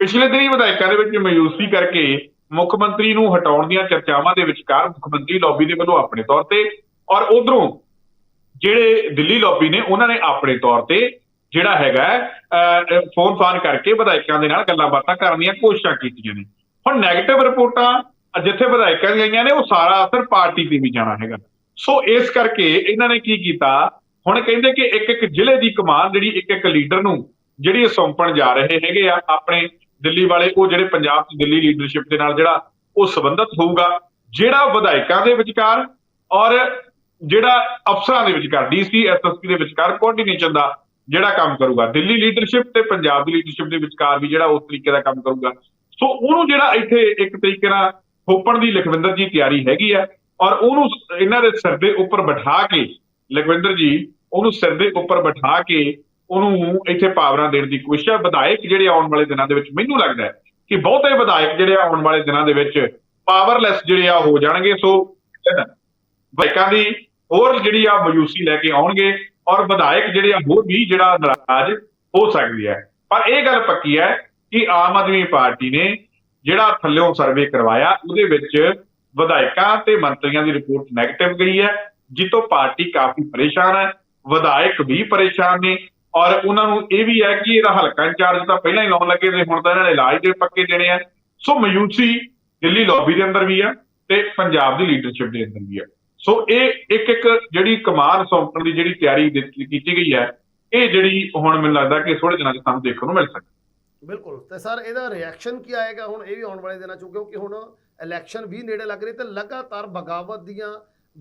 ਪਿਛਲੇ ਦਿਨੀ ਵਿਧਾਇਕਾਂ ਦੇ ਵਿੱਚ ਮਯੂਸੀ ਕਰਕੇ ਮੁੱਖ ਮੰਤਰੀ ਨੂੰ ਹਟਾਉਣ ਦੀਆਂ ਚਰਚਾਵਾਂ ਦੇ ਵਿਚਕਾਰ ਮੁੱਖ ਮੰਤਰੀ ਲੌਬੀ ਦੇ ਵੱਲੋਂ ਆਪਣੇ ਤੌਰ ਤੇ ਔਰ ਉਧਰੋਂ ਜਿਹੜੇ ਦਿੱਲੀ ਲੌਬੀ ਨੇ, ਉਹਨਾਂ ਨੇ ਆਪਣੇ ਤੌਰ ਤੇ ਜਿਹੜਾ ਹੈਗਾ ਫੋਨ ਫਾਨ ਕਰਕੇ ਵਿਧਾਇਕਾਂ ਦੇ ਨਾਲ ਗੱਲਾਂ ਬਾਤਾਂ ਕਰਨ ਦੀਆਂ ਕੋਸ਼ਿਸ਼ਾਂ ਕੀਤੀਆਂ ਨੇ। ਹੁਣ ਨੈਗੇਟਿਵ ਰਿਪੋਰਟਾਂ ਜਿੱਥੇ ਵਿਧਾਇਕਾਂ ਦੀਆਂ ਆਈਆਂ ਨੇ, ਉਹ ਸਾਰਾ ਅਸਰ ਪਾਰਟੀ ਤੇ ਵੀ ਜਾਣਾ ਹੈਗਾ। ਸੋ ਇਸ ਕਰਕੇ ਇਹਨਾਂ ਨੇ ਕੀ ਕੀਤਾ, ਹੁਣ ਕਹਿੰਦੇ ਕਿ ਇੱਕ ਇੱਕ ਜ਼ਿਲ੍ਹੇ ਦੀ ਕਮਾਨ ਜਿਹੜੀ ਇੱਕ ਇੱਕ ਲੀਡਰ ਨੂੰ, ਜਿਹੜੀ ਸੌਂਪਣ ਜਾ ਰਹੇ ਹੈਗੇ ਆ, ਆਪਣੇ ਦਿੱਲੀ ਵਾਲੇ, ਉਹ ਜਿਹੜੇ ਪੰਜਾਬ ਦੀ ਦਿੱਲੀ ਲੀਡਰਸ਼ਿਪ ਦੇ ਨਾਲ ਜਿਹੜਾ ਉਹ ਸੰਬੰਧਿਤ ਹੋਊਗਾ, ਜਿਹੜਾ ਵਿਧਾਇਕਾਂ ਦੇ ਵਿਚਕਾਰ ਔਰ ਜਿਹੜਾ ਅਫਸਰਾਂ ਦੇ ਵਿਚਕਾਰ ਡੀਸੀ ਐਸਐਸਪੀ ਦੇ ਵਿਚਕਾਰ ਕੋਆਰਡੀਨੇਸ਼ਨ ਦਾ ਜਿਹੜਾ ਕੰਮ ਕਰੂਗਾ। ਦਿੱਲੀ ਲੀਡਰਸ਼ਿਪ ਤੇ ਪੰਜਾਬ ਦੀ ਲੀਡਰਸ਼ਿਪ ਦੇ ਵਿਚਕਾਰ ਵੀ ਜਿਹੜਾ ਉਸ ਤਰੀਕੇ ਦਾ ਕੰਮ ਕਰੂਗਾ। ਸੋ ਉਹਨੂੰ ਜਿਹੜਾ ਇੱਥੇ ਇੱਕ ਤਰੀਕੇ ਨਾਲ ਥੋਪਣ ਦੀ ਲਖਵਿੰਦਰ ਜੀ ਤਿਆਰੀ ਹੈਗੀ ਆ ਔਰ ਉਹਨੂੰ ਇਹਨਾਂ ਦੇ ਸਿਰ ਦੇ ਉੱਪਰ ਬਿਠਾ ਕੇ, ਲਖਵਿੰਦਰ ਜੀ, ਉਹਨੂੰ ਸਿਰ ਦੇ ਉੱਪਰ ਬਿਠਾ ਕੇ ਉਹਨੂੰ ਇੱਥੇ ਪਾਵਰਾਂ ਦੇਣ ਦੀ ਕੋਸ਼ਿਸ਼ ਹੈ ਵਿਧਾਇਕ ਜਿਹੜੇ ਆਉਣ ਵਾਲੇ ਦਿਨਾਂ ਦੇ ਵਿੱਚ, ਮੈਨੂੰ ਲੱਗਦਾ ਹੈ ਕਿ ਬਹੁਤੇ ਵਿਧਾਇਕ ਜਿਹੜੇ ਆਉਣ ਵਾਲੇ ਦਿਨਾਂ ਦੇ ਵਿੱਚ ਪਾਵਰਲੈਸ ਜਿਹੜੇ ਆ ਹੋ ਜਾਣਗੇ। ਸੋ ਵਿਧਾਇਕਾਂ ਦੀ ਹੋਰ ਜਿਹੜੀ ਆ ਮਯੂਸੀ ਲੈ ਕੇ ਆਉਣਗੇ ਔਰ ਵਿਧਾਇਕ ਜਿਹੜੇ ਆ ਹੋਰ ਵੀ ਜਿਹੜਾ ਨਾਰਾਜ਼ ਹੋ ਸਕਦੀ ਹੈ। ਪਰ ਇਹ ਗੱਲ ਪੱਕੀ ਹੈ ਕਿ ਆਮ ਆਦਮੀ ਪਾਰਟੀ ਨੇ ਜਿਹੜਾ ਥੱਲਿਓਂ ਸਰਵੇ ਕਰਵਾਇਆ, ਉਹਦੇ ਵਿੱਚ ਵਿਧਾਇਕਾਂ ਤੇ ਮੰਤਰੀਆਂ ਦੀ ਰਿਪੋਰਟ ਨੈਗੇਟਿਵ ਗਈ ਹੈ, ਜਿੱਤੋਂ ਪਾਰਟੀ ਕਾਫੀ ਪਰੇਸ਼ਾਨ ਹੈ। ਵਿਧਾਇਕ ਵੀ ਪਰੇਸ਼ਾਨ ਨੇ ਔਰ ਉਹਨਾਂ ਨੂੰ ਇਹ ਵੀ ਹੈ ਕਿ ਇਹਦਾ ਹਲਕਾ ਇੰਚਾਰਜ ਤਾਂ ਪਹਿਲਾਂ ਹੀ ਲਾਉਣ ਲੱਗੇ ਤੇ ਹੁਣ ਤਾਂ ਇਹਨਾਂ ਨੇ ਇਲਾਜ ਦੇ ਪੱਕੇ ਦੇਣੇ ਆ। ਸੋ ਮਯੂਸੀ ਦਿੱਲੀ ਲੌਬੀ ਦੇ ਅੰਦਰ ਵੀ ਆ ਤੇ ਪੰਜਾਬ ਦੀ ਲੀਡਰਸ਼ਿਪ ਦੇ ਅੰਦਰ ਵੀ ਆ। ਸੋ ਇਹ ਇੱਕ ਇੱਕ ਜਿਹੜੀ ਕਮਾਨ ਸੌਂਪਣ ਦੀ ਜਿਹੜੀ ਤਿਆਰੀ ਕੀਤੀ ਗਈ ਹੈ, ਇਹ ਜਿਹੜੀ ਹੁਣ ਮੈਨੂੰ ਲੱਗਦਾ ਕਿ ਥੋੜੇ ਦਿਨਾਂ 'ਚ ਸਾਨੂੰ ਦੇਖਣ ਨੂੰ ਮਿਲ ਸਕਦੀ। ਬਿਲਕੁਲ। ਤੇ ਸਰ, ਇਹਦਾ ਰਿਐਕਸ਼ਨ ਕੀ ਆਏਗਾ ਹੁਣ ਇਹ ਵੀ ਆਉਣ ਵਾਲੇ ਦਿਨਾਂ ਚ? ਕਿਉਂਕਿ ਹੁਣ ਇਲੈਕਸ਼ਨ ਵੀ ਨੇੜੇ ਲੱਗ ਰਹੀ ਤੇ ਲਗਾਤਾਰ ਬਗਾਵਤ ਦੀਆਂ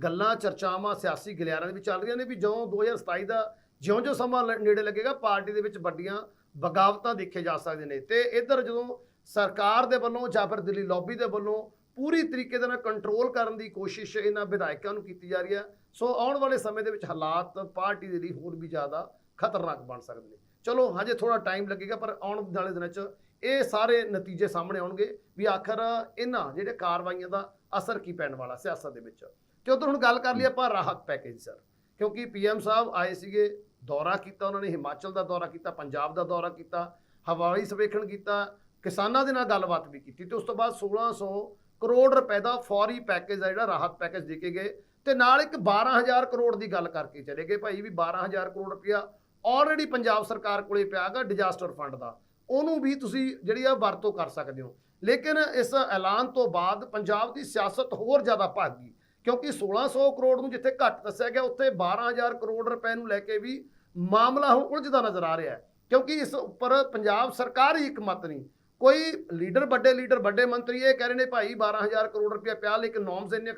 ਗੱਲਾਂ, ਚਰਚਾਵਾਂ, ਸਿਆਸੀ ਗਲਿਆਰਾਂ ਦੇ ਵਿੱਚ ਚੱਲ ਰਹੀਆਂ ਨੇ ਵੀ ਜਦੋਂ 2027 ਦਾ ਜਿਉਂ-ਜਿਉਂ ਸਮਾਂ ਲ- ਨੇੜੇ ਲੱਗੇਗਾ, ਪਾਰਟੀ ਦੇ ਵਿੱਚ ਵੱਡੀਆਂ ਬਗਾਵਤਾਂ ਦੇਖੇ ਜਾ ਸਕਦੇ ਨੇ। ਤੇ ਇੱਧਰ ਜਦੋਂ ਸਰਕਾਰ ਦੇ ਵੱਲੋਂ ਜਾਂ ਫਿਰ ਦਿੱਲੀ ਲੌਬੀ ਦੇ ਵੱਲੋਂ ਪੂਰੀ ਤਰੀਕੇ ਦੇ ਨਾਲ ਕੰਟਰੋਲ ਕਰਨ ਦੀ ਕੋਸ਼ਿਸ਼ ਇਹਨਾਂ ਵਿਧਾਇਕਾਂ ਨੂੰ ਕੀਤੀ ਜਾ ਰਹੀ ਹੈ, ਸੋ ਆਉਣ ਵਾਲੇ ਸਮੇਂ ਦੇ ਵਿੱਚ ਹਾਲਾਤ ਪਾਰਟੀ ਦੇ ਲਈ ਹੋਰ ਵੀ ਜ਼ਿਆਦਾ ਖਤਰਨਾਕ ਬਣ ਸਕਦੇ ਨੇ। ਚਲੋ, ਹਜੇ ਥੋੜਾ ਟਾਈਮ ਲੱਗੇਗਾ, ਪਰ ਆਉਣ ਵਾਲੇ ਦਿਨਾਂ 'ਚ ਇਹ ਸਾਰੇ ਨਤੀਜੇ ਸਾਹਮਣੇ ਆਉਣਗੇ ਵੀ ਆਖਰ ਇਹਨਾਂ ਜਿਹੜੇ ਕਾਰਵਾਈਆਂ ਦਾ ਅਸਰ ਕੀ ਪੈਣ ਵਾਲਾ ਸਿਆਸਤ ਦੇ ਵਿੱਚ। ਤੇ ਉਧਰ ਹੁਣ ਗੱਲ ਕਰ ਲਈ ਆਪਾਂ ਰਾਹਤ ਪੈਕੇਜ ਸਰ, ਕਿਉਂਕਿ ਪੀਐਮ ਸਾਹਿਬ ਆਏ ਸੀਗੇ ਦੌਰਾ ਕੀਤਾ, ਉਹਨਾਂ ਨੇ ਹਿਮਾਚਲ ਦਾ ਦੌਰਾ ਕੀਤਾ, ਪੰਜਾਬ ਦਾ ਦੌਰਾ ਕੀਤਾ, ਹਵਾਈ ਸਰਵੇਖਣ ਕੀਤਾ, ਕਿਸਾਨਾਂ ਦੇ ਨਾਲ ਗੱਲਬਾਤ ਵੀ ਕੀਤੀ ਤੇ ਉਸ ਤੋਂ ਬਾਅਦ 1600 ਕਰੋੜ ਰੁਪਏ ਦਾ ਫੌਰੀ ਪੈਕੇਜ ਆ ਜਿਹੜਾ, ਰਾਹਤ ਪੈਕੇਜ ਦੇ ਕੇ ਗਏ ਤੇ ਨਾਲ ਇੱਕ 12000 ਕਰੋੜ ਦੀ ਗੱਲ ਕਰਕੇ ਚਲੇ ਗਏ ਭਾਈ ਵੀ 12000 ਕਰੋੜ ਰੁਪਇਆ ਆਲਰੇਡੀ ਪੰਜਾਬ ਸਰਕਾਰ ਕੋਲੇ ਪਿਆਗਾ ਡਿਜ਼ਾਸਟਰ ਫੰਡ ਦਾ। ਉਹਨੂੰ ਵੀ ਤੁਸੀਂ ਜਿਹੜੀ ਆ ਵਰਤੋਂ ਕਰ ਸਕਦੇ ਹੋ। ਲੇਕਿਨ ਇਸ ਐਲਾਨ ਤੋਂ ਬਾਅਦ ਪੰਜਾਬ ਦੀ ਸਿਆਸਤ ਹੋਰ ਜ਼ਿਆਦਾ ਭੱਗ ਗਈ। ਕਿਉਂਕਿ 1600 ਕਰੋੜ ਨੂੰ ਜਿੱਥੇ ਘੱਟ ਦੱਸਿਆ ਗਿਆ, ਉੱਥੇ 12000 ਕਰੋੜ ਰੁਪਏ ਨੂੰ ਲੈ ਕੇ ਵੀ ਮਾਮਲਾ ਹੁਣ ਉਲਝਦਾ ਨਜ਼ਰ ਆ ਰਿਹਾ ਹੈ। ਕਿਉਂਕਿ ਇਸ ਉੱਪਰ ਪੰਜਾਬ ਸਰਕਾਰ ਹੀ ਇੱਕ ਮਤ ਨਹੀਂ। ਕੋਈ ਲੀਡਰ ਵੱਡੇ ਲੀਡਰ, ਵੱਡੇ ਮੰਤਰੀ ਇਹ ਕਹਿ ਰਹੇ ਨੇ, ਭਾਈ 12000 ਕਰੋੜ ਰੁਪਏ ਪਿਆ, ਲੇਕਿਨ ਨੋਰਮਸ ਇੰਨੇ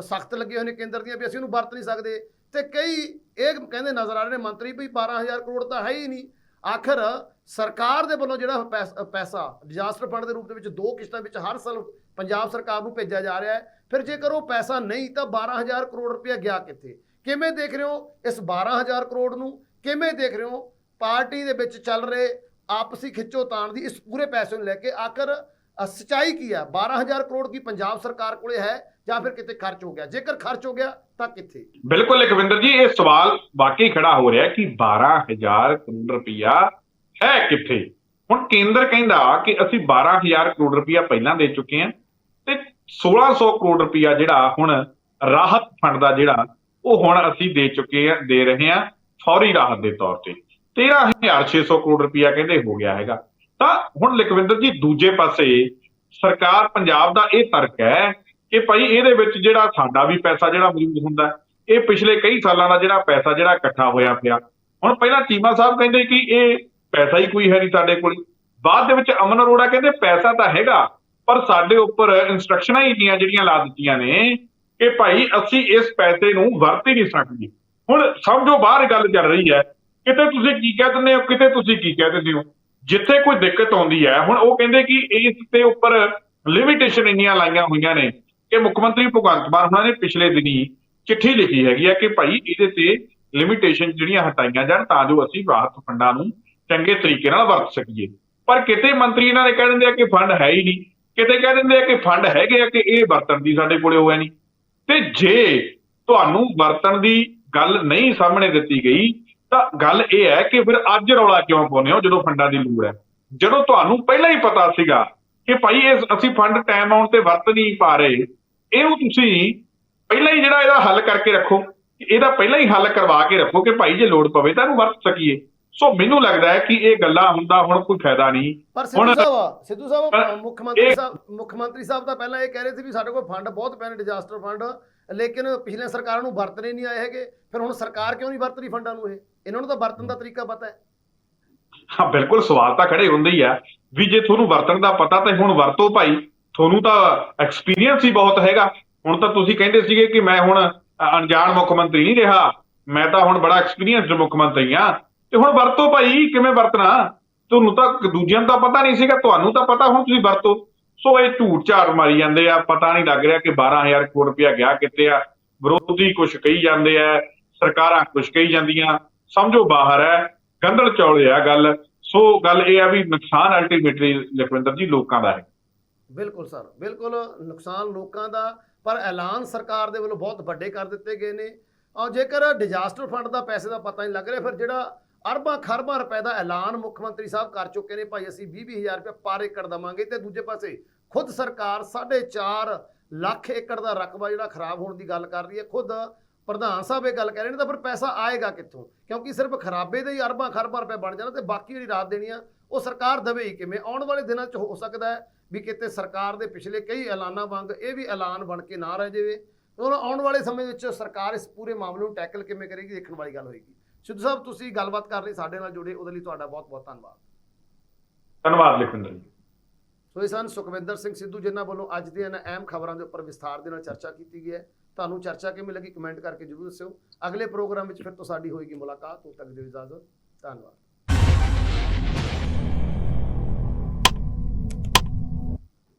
ਸਖਤ ਲੱਗੇ ਹੋਏ ਨੇ ਕੇਂਦਰ ਦੀਆਂ ਵੀ ਅਸੀਂ ਉਹਨੂੰ ਵਰਤ ਨਹੀਂ ਸਕਦੇ। ਤੇ ਕਈ ਇਹ ਕਹਿੰਦੇ ਨਜ਼ਰ ਆ ਰਹੇ ਨੇ ਮੰਤਰੀ ਵੀ 12000 ਕਰੋੜ ਤਾਂ ਹੈ ਹੀ ਨਹੀਂ। ਆਖਰ ਸਰਕਾਰ ਦੇ ਵੱਲੋਂ ਜਿਹੜਾ ਪੈਸ- ਪੈਸਾ ਡਿਜ਼ਾਸਟਰ ਫੰਡ ਦੇ ਰੂਪ ਦੇ ਵਿੱਚ ਦੋ ਕਿਸ਼ਤਾਂ ਵਿੱਚ ਹਰ ਸਾਲ ਪੰਜਾਬ ਸਰਕਾਰ ਨੂੰ ਭੇਜਿਆ ਜਾ ਰਿਹਾ ਹੈ। ਫਿਰ ਜੇਕਰ ਉਹ ਪੈਸਾ ਨਹੀਂ ਤਾਂ 12000 ਕਰੋੜ ਰੁਪਇਆ ਗਿਆ ਕਿੱਥੇ? ਕਿਵੇਂ ਦੇਖ ਰਹੇ ਹੋ ਇਸ 12000 ਕਰੋੜ ਨੂੰ? ਕਿਵੇਂ ਦੇਖ ਰਹੇ ਹੋ? ਪਾਰਟੀ ਦੇ ਵਿੱਚ ਚੱਲ ਰਹੇ ਆਪਸੀ ਖਿੱਚੋ ਤਾਣ ਦੀ ਇਸ ਪੂਰੇ ਪੈਸੇ ਨੂੰ ਲੈ ਕੇ ਆਖਰ ਅ, ਸੱਚਾਈ ਕੀ ਹੈ? 12000 ਕਰੋੜ ਕੀ ਪੰਜਾਬ ਸਰਕਾਰ ਕੋਲੇ ਹੈ ਜਾਂ ਫਿਰ ਕਿਤੇ ਖਰਚ ਹੋ ਗਿਆ? ਜੇਕਰ ਖਰਚ ਹੋ ਗਿਆ ਤਾਂ ਕਿੱਥੇ? ਬਿਲਕੁਲ ਲਖਵਿੰਦਰ ਜੀ ਇਹ ਸਵਾਲ ਵਾਕਈ ਖੜਾ ਹੋ ਰਿਹਾ ਕਿ 12000 ਕਰੋੜ ਰੁਪਇਆ ਹੈ ਕਿੱਥੇ? ਹੁਣ ਕੇਂਦਰ ਕਹਿੰਦਾ ਕਿ ਅਸੀਂ 12000 ਕਰੋੜ ਰੁਪਇਆ ਪਹਿਲਾਂ ਦੇ ਚੁੱਕੇ ਹਾਂ। 1600 ਕਰੋੜ ਰੁਪਇਆ ਜਿਹੜਾ ਹੁਣ ਰਾਹਤ ਫੰਡ ਦਾ ਜਿਹੜਾ, ਉਹ ਹੁਣ ਅਸੀਂ ਦੇ ਚੁੱਕੇ ਹਾਂ ਦੇ ਰਹੇ ਹਾਂ ਫੌਰੀ ਰਾਹਤ ਦੇ ਤੌਰ ਤੇ। 13600 ਕਰੋੜ ਰੁਪਇਆ ਕਹਿੰਦੇ ਹੋ ਗਿਆ ਹੈਗਾ। ਤਾਂ ਹੁਣ ਲਖਵਿੰਦਰ ਜੀ, ਦੂਜੇ ਪਾਸੇ ਸਰਕਾਰ ਪੰਜਾਬ ਦਾ ਇਹ ਤਰਕ ਹੈ ਕਿ ਭਾਈ ਇਹਦੇ ਵਿੱਚ ਜਿਹੜਾ ਸਾਡਾ ਵੀ ਪੈਸਾ ਜਿਹੜਾ ਮੌਜੂਦ ਹੁੰਦਾ, ਇਹ ਪਿਛਲੇ ਕਈ ਸਾਲਾਂ ਦਾ ਜਿਹੜਾ ਪੈਸਾ ਜਿਹੜਾ ਇਕੱਠਾ ਹੋਇਆ ਪਿਆ। ਹੁਣ ਪਹਿਲਾਂ ਚੀਮਾ ਸਾਹਿਬ ਕਹਿੰਦੇ ਕਿ ਇਹ ਪੈਸਾ ਹੀ ਕੋਈ ਹੈ ਨਹੀਂ ਸਾਡੇ ਕੋਲ। ਬਾਅਦ ਦੇ ਵਿੱਚ ਅਮਨ ਅਰੋੜਾ ਕਹਿੰਦੇ ਪੈਸਾ ਤਾਂ ਹੈਗਾ ਪਰ ਸਾਡੇ ਉੱਪਰ ਇਨਸਟਰਕਸ਼ਨਾਂ ਹੀ ਇੰਨੀਆਂ ਜਿਹੜੀਆਂ ਲਾ ਦਿੱਤੀਆਂ ਨੇ ਕਿ ਭਾਈ ਅਸੀਂ ਇਸ ਪੈਸੇ ਨੂੰ ਵਰਤ ਹੀ ਨਹੀਂ ਸਕਦੇ। ਹੁਣ ਸਮਝੋ ਬਾਹਰ ਗੱਲ ਚੱਲ ਰਹੀ ਹੈ, ਕਿਤੇ ਤੁਸੀਂ ਕੀ ਕਹਿ ਦਿੰਦੇ ਹੋ, ਕਿਤੇ ਤੁਸੀਂ ਕੀ ਕਹਿ ਦਿੰਦੇ ਹੋ? ਜਿੱਥੇ ਕੋਈ ਦਿੱਕਤ ਆਉਂਦੀ ਹੈ, ਹੁਣ ਉਹ ਕਹਿੰਦੇ ਕਿ ਇਸ ਤੇ ਉੱਪਰ ਲਿਮਿਟੇਸ਼ਨ ਇੰਨੀਆਂ ਲਾਈਆਂ ਹੋਈਆਂ ਨੇ ਕਿ ਮੁੱਖ ਮੰਤਰੀ ਭਗਵੰਤ ਮਾਨ ਉਹਨਾਂ ਨੇ ਪਿਛਲੇ ਦਿਨੀ ਚਿੱਠੀ ਲਿਖੀ ਹੈਗੀ ਆ ਕਿ ਭਾਈ ਇਹਦੇ ਤੇ ਲਿਮਿਟੇਸ਼ਨ ਜਿਹੜੀਆਂ ਹਟਾਈਆਂ ਜਾਣ ਤਾਂ ਜੋ ਅਸੀਂ ਰਾਹਤ ਫੰਡਾਂ ਨੂੰ ਚੰਗੇ ਤਰੀਕੇ ਨਾਲ ਵਰਤ ਸਕੀਏ। ਪਰ ਕਿਤੇ ਮੰਤਰੀ ਇਹਨਾਂ ਨੇ ਕਹਿ ਦਿੰਦੇ ਆ ਕਿ ਫੰਡ ਹੈ ਹੀ ਨਹੀਂ ਕਿਤੇ ਕਹਿ ਦਿੰਦੇ ਆ ਕਿ ਫੰਡ ਹੈਗੇ ਆ ਕਿ ਇਹ ਵਰਤਣ ਦੀ ਸਾਡੇ ਕੋਲੇ ਹੋਇਆ ਨਹੀਂ। ਤੇ ਜੇ ਤੁਹਾਨੂੰ ਵਰਤਣ ਦੀ ਗੱਲ ਨਹੀਂ ਸਾਹਮਣੇ ਦਿੱਤੀ ਗਈ, ਤਾਂ ਗੱਲ ਇਹ ਹੈ ਕਿ ਫਿਰ ਅੱਜ ਰੌਲਾ ਕਿਉਂ ਪਾਉਂਦੇ ਹੋ ਜਦੋਂ ਫੰਡਾਂ ਦੀ ਲੋੜ ਹੈ? ਜਦੋਂ ਤੁਹਾਨੂੰ ਪਹਿਲਾਂ ਹੀ ਪਤਾ ਸੀਗਾ ਕਿ ਭਾਈ ਇਹ ਅਸੀਂ ਫੰਡ ਟਾਈਮ ਆਉਣ ਤੇ ਵਰਤ ਨਹੀਂ ਪਾ ਰਹੇ, ਇਹਨੂੰ ਤੁਸੀਂ ਪਹਿਲਾਂ ਹੀ ਜਿਹੜਾ ਇਹਦਾ ਹੱਲ ਕਰਕੇ ਰੱਖੋ। ਇਹਦਾ ਪਹਿਲਾਂ ਹੀ ਹੱਲ ਕਰਵਾ ਕੇ ਰੱਖੋ ਕਿ ਭਾਈ ਜੇ ਲੋੜ ਪਵੇ ਤਾਂ ਇਹਨੂੰ ਵਰਤ ਸਕੀਏ। ਸੋ ਮੈਨੂੰ ਲੱਗਦਾ ਹੈ ਕਿ ਇਹ ਗੱਲਾਂ ਹੁੰਦਾ ਹੁਣ ਕੋਈ ਫਾਇਦਾ ਨਹੀਂ। ਪਰ ਸਿੱਧੂ ਸਾਹਿਬ ਸਿੱਧੂ ਸਾਹਿਬ ਮੁੱਖ ਮੰਤਰੀ ਸਾਹਿਬ ਮੁੱਖ ਮੰਤਰੀ ਸਾਹਿਬ ਤਾਂ ਪਹਿਲਾਂ ਇਹ ਕਹਿ ਰਹੇ ਸੀ ਵੀ ਸਾਡੇ ਕੋਲ ਫੰਡ ਬਹੁਤ ਨੇ ਡਿਜ਼ਾਸਟਰ ਫੰਡ ਲੇਕਿਨ ਪਿਛਲੇ ਸਰਕਾਰਾਂ ਨੂੰ ਵਰਤਣੇ ਨਹੀਂ ਆਏ ਹੈਗੇ। ਫਿਰ ਹੁਣ ਸਰਕਾਰ ਕਿਉਂ ਨਹੀਂ ਵਰਤ ਰਹੀ ਫੰਡਾਂ ਨੂੰ ਇਹ? ਇਹਨਾਂ ਨੂੰ ਤਾਂ ਵਰਤਣ ਦਾ ਤਰੀਕਾ ਪਤਾ ਹੈ। ਹਾਂ ਬਿਲਕੁਲ ਸਵਾਲ ਤਾਂ ਖੜੇ ਹੁੰਦੇ ਹੀ ਆ ਵੀ ਜੇ ਤੁਹਾਨੂੰ ਵਰਤਣ ਦਾ ਪਤਾ ਤੇ ਹੁਣ ਵਰਤੋ ਭਾਈ। ਤੁਹਾਨੂੰ ਤਾਂ ਐਕਸਪੀਰੀਅੰਸ ਹੀ ਬਹੁਤ ਹੈਗਾ। ਹੁਣ ਤਾਂ ਤੁਸੀਂ ਕਹਿੰਦੇ ਸੀਗੇ ਕਿ ਮੈਂ ਹੁਣ ਅਣਜਾਣ ਮੁੱਖ ਮੰਤਰੀ ਨਹੀਂ ਰਿਹਾ। ਮੈਂ ਤਾਂ ਹੁਣ ਬੜਾ ਐਕਸਪੀਰੀਅੰਸਡ ਮੁੱਖ ਮੰਤਰੀ ਆ ਤੇ ਹੁਣ ਵਰਤੋ ਭਾਈ, ਕਿਵੇਂ ਵਰਤਣਾ? ਤੁਹਾਨੂੰ ਤਾਂ ਦੂਜਿਆਂ ਨੂੰ ਤਾਂ ਪਤਾ ਨਹੀਂ ਸੀਗਾ, ਤੁਹਾਨੂੰ ਤਾਂ ਪਤਾ, ਹੁਣ ਤੁਸੀਂ ਵਰਤੋ। ਸੋ ਇਹ ਝੂਠ ਝਾੜ ਮਾਰੀ ਜਾਂਦੇ ਆ, ਪਤਾ ਨਹੀਂ ਲੱਗ ਰਿਹਾ ਕਿ 12000 ਕਰੋੜ ਰੁਪਇਆ ਗਿਆ ਕਿੱਥੇ ਆ। ਵਿਰੋਧੀ ਕੁਝ ਕਹੀ ਜਾਂਦੇ ਆ, ਸਰਕਾਰਾਂ ਕੁਝ ਕਹੀ ਜਾਂਦੀਆਂ। ਸਮਝੋ ਬਾਹਰ ਹੈ ਗੰਦਲ ਚੌਲੇ ਆ ਗੱਲ। ਸੋ ਗੱਲ ਇਹ ਆ ਵੀ ਨੁਕਸਾਨ ਅਲਟੀਮੇਟਲੀ ਲਖਵਿੰਦਰ ਜੀ ਲੋਕਾਂ ਦਾ ਹੈ। ਬਿਲਕੁਲ ਸਰ, ਬਿਲਕੁਲ ਨੁਕਸਾਨ ਲੋਕਾਂ ਦਾ, ਪਰ ਐਲਾਨ ਸਰਕਾਰ ਦੇ ਵੱਲੋਂ ਬਹੁਤ ਵੱਡੇ ਕਰ ਦਿੱਤੇ ਗਏ ਨੇ। ਔਰ ਜੇਕਰ ਡਿਜ਼ਾਸਟਰ ਫੰਡ ਦਾ ਪੈਸੇ ਦਾ ਪਤਾ ਨਹੀਂ ਲੱਗ ਰਿਹਾ, ਫਿਰ ਜਿਹੜਾ ਅਰਬਾਂ ਖਰਬਾਂ ਰੁਪਏ ਦਾ ਐਲਾਨ ਮੁੱਖ ਮੰਤਰੀ ਸਾਹਿਬ ਕਰ ਚੁੱਕੇ ਨੇ। ਭਾਈ ਅਸੀਂ 20 ਹਜ਼ਾਰ ਰੁਪਏ ਪਰ ਏਕੜ ਦਵਾਂਗੇ ਤੇ ਦੂਜੇ ਪਾਸੇ ਖੁਦ ਸਰਕਾਰ 4.5 ਲੱਖ ਏਕੜ ਦਾ ਰਕਬਾ ਜਿਹੜਾ ਖਰਾਬ ਹੋਣ ਦੀ ਗੱਲ ਕਰ ਰਹੀ ਹੈ। ਖੁਦ ਪ੍ਰਧਾਨ ਸਾਹਿਬ ਇਹ ਗੱਲ ਕਹਿ ਰਹੇ ਨੇ, ਤਾਂ ਫਿਰ ਪੈਸਾ ਆਏਗਾ ਕਿੱਥੋਂ? ਕਿਉਂਕਿ ਸਿਰਫ ਖਰਾਬੇ ਦੇ ਹੀ ਅਰਬਾਂ ਖਰਬਾਂ ਰੁਪਏ ਬਣ ਜਾਣਾ ਤੇ ਬਾਕੀ ਜਿਹੜੀ ਰਾਤ ਦੇਣੀ ਆ, ਉਹ ਸਰਕਾਰ ਦੇਵੇ ਹੀ ਕਿਵੇਂ? ਆਉਣ ਵਾਲੇ ਦਿਨਾਂ 'ਚ ਹੋ ਸਕਦਾ ਹੈ ਵੀ ਕਿਤੇ ਸਰਕਾਰ ਦੇ ਪਿਛਲੇ ਕਈ ਐਲਾਨਾਂ ਵਾਂਗ ਇਹ ਵੀ ਐਲਾਨ ਬਣ ਕੇ ਨਾ ਰਹਿ ਜਾਵੇ। ਹੁਣ ਆਉਣ ਵਾਲੇ ਸਮੇਂ ਵਿੱਚ ਸਰਕਾਰ ਇਸ ਪੂਰੇ ਮਾਮਲੇ ਨੂੰ ਟੈਕਲ ਕਿਵੇਂ ਕਰੇਗੀ, ਦੇਖਣ ਵਾਲੀ ਗੱਲ ਹੋਏਗੀ। ਸਿੱਧੂ ਸਾਹਿਬ ਤੁਸੀਂ ਗੱਲਬਾਤ ਕਰ ਲਈ ਸਾਡੇ ਨਾਲ ਜੁੜੇ ਉਹਦੇ ਲਈ ਤੁਹਾਡਾ ਬਹੁਤ ਬਹੁਤ ਧੰਨਵਾਦ। ਧੰਨਵਾਦ ਲਖਵਿੰਦਰ ਜੀ। ਸੋ ਇਹ ਸਨ ਸੁਖਵਿੰਦਰ ਸਿੰਘ ਸਿੱਧੂ ਜਿਨ੍ਹਾਂ ਵੱਲੋਂ ਅੱਜ ਦੀਆਂ ਇਹਨਾਂ ਅਹਿਮ ਖਬਰਾਂ ਦੇ ਉੱਪਰ ਵਿਸਥਾਰ ਦੇ ਨਾਲ ਚਰਚਾ ਕੀਤੀ ਗਈ ਹੈ। ਤੁਹਾਨੂੰ ਚਰਚਾ ਕਿਵੇਂ ਲੱਗੀ ਕਮੈਂਟ ਕਰਕੇ ਜਰੂਰ ਦੱਸਿਓ। ਅਗਲੇ ਪ੍ਰੋਗਰਾਮ ਵਿੱਚ ਫਿਰ ਤੋਂ ਸਾਡੀ ਹੋਏਗੀ ਮੁਲਾਕਾਤ। ਉਦੋਂ ਤੱਕ ਦੀ ਇਜਾਜ਼ਤ। ਧੰਨਵਾਦ।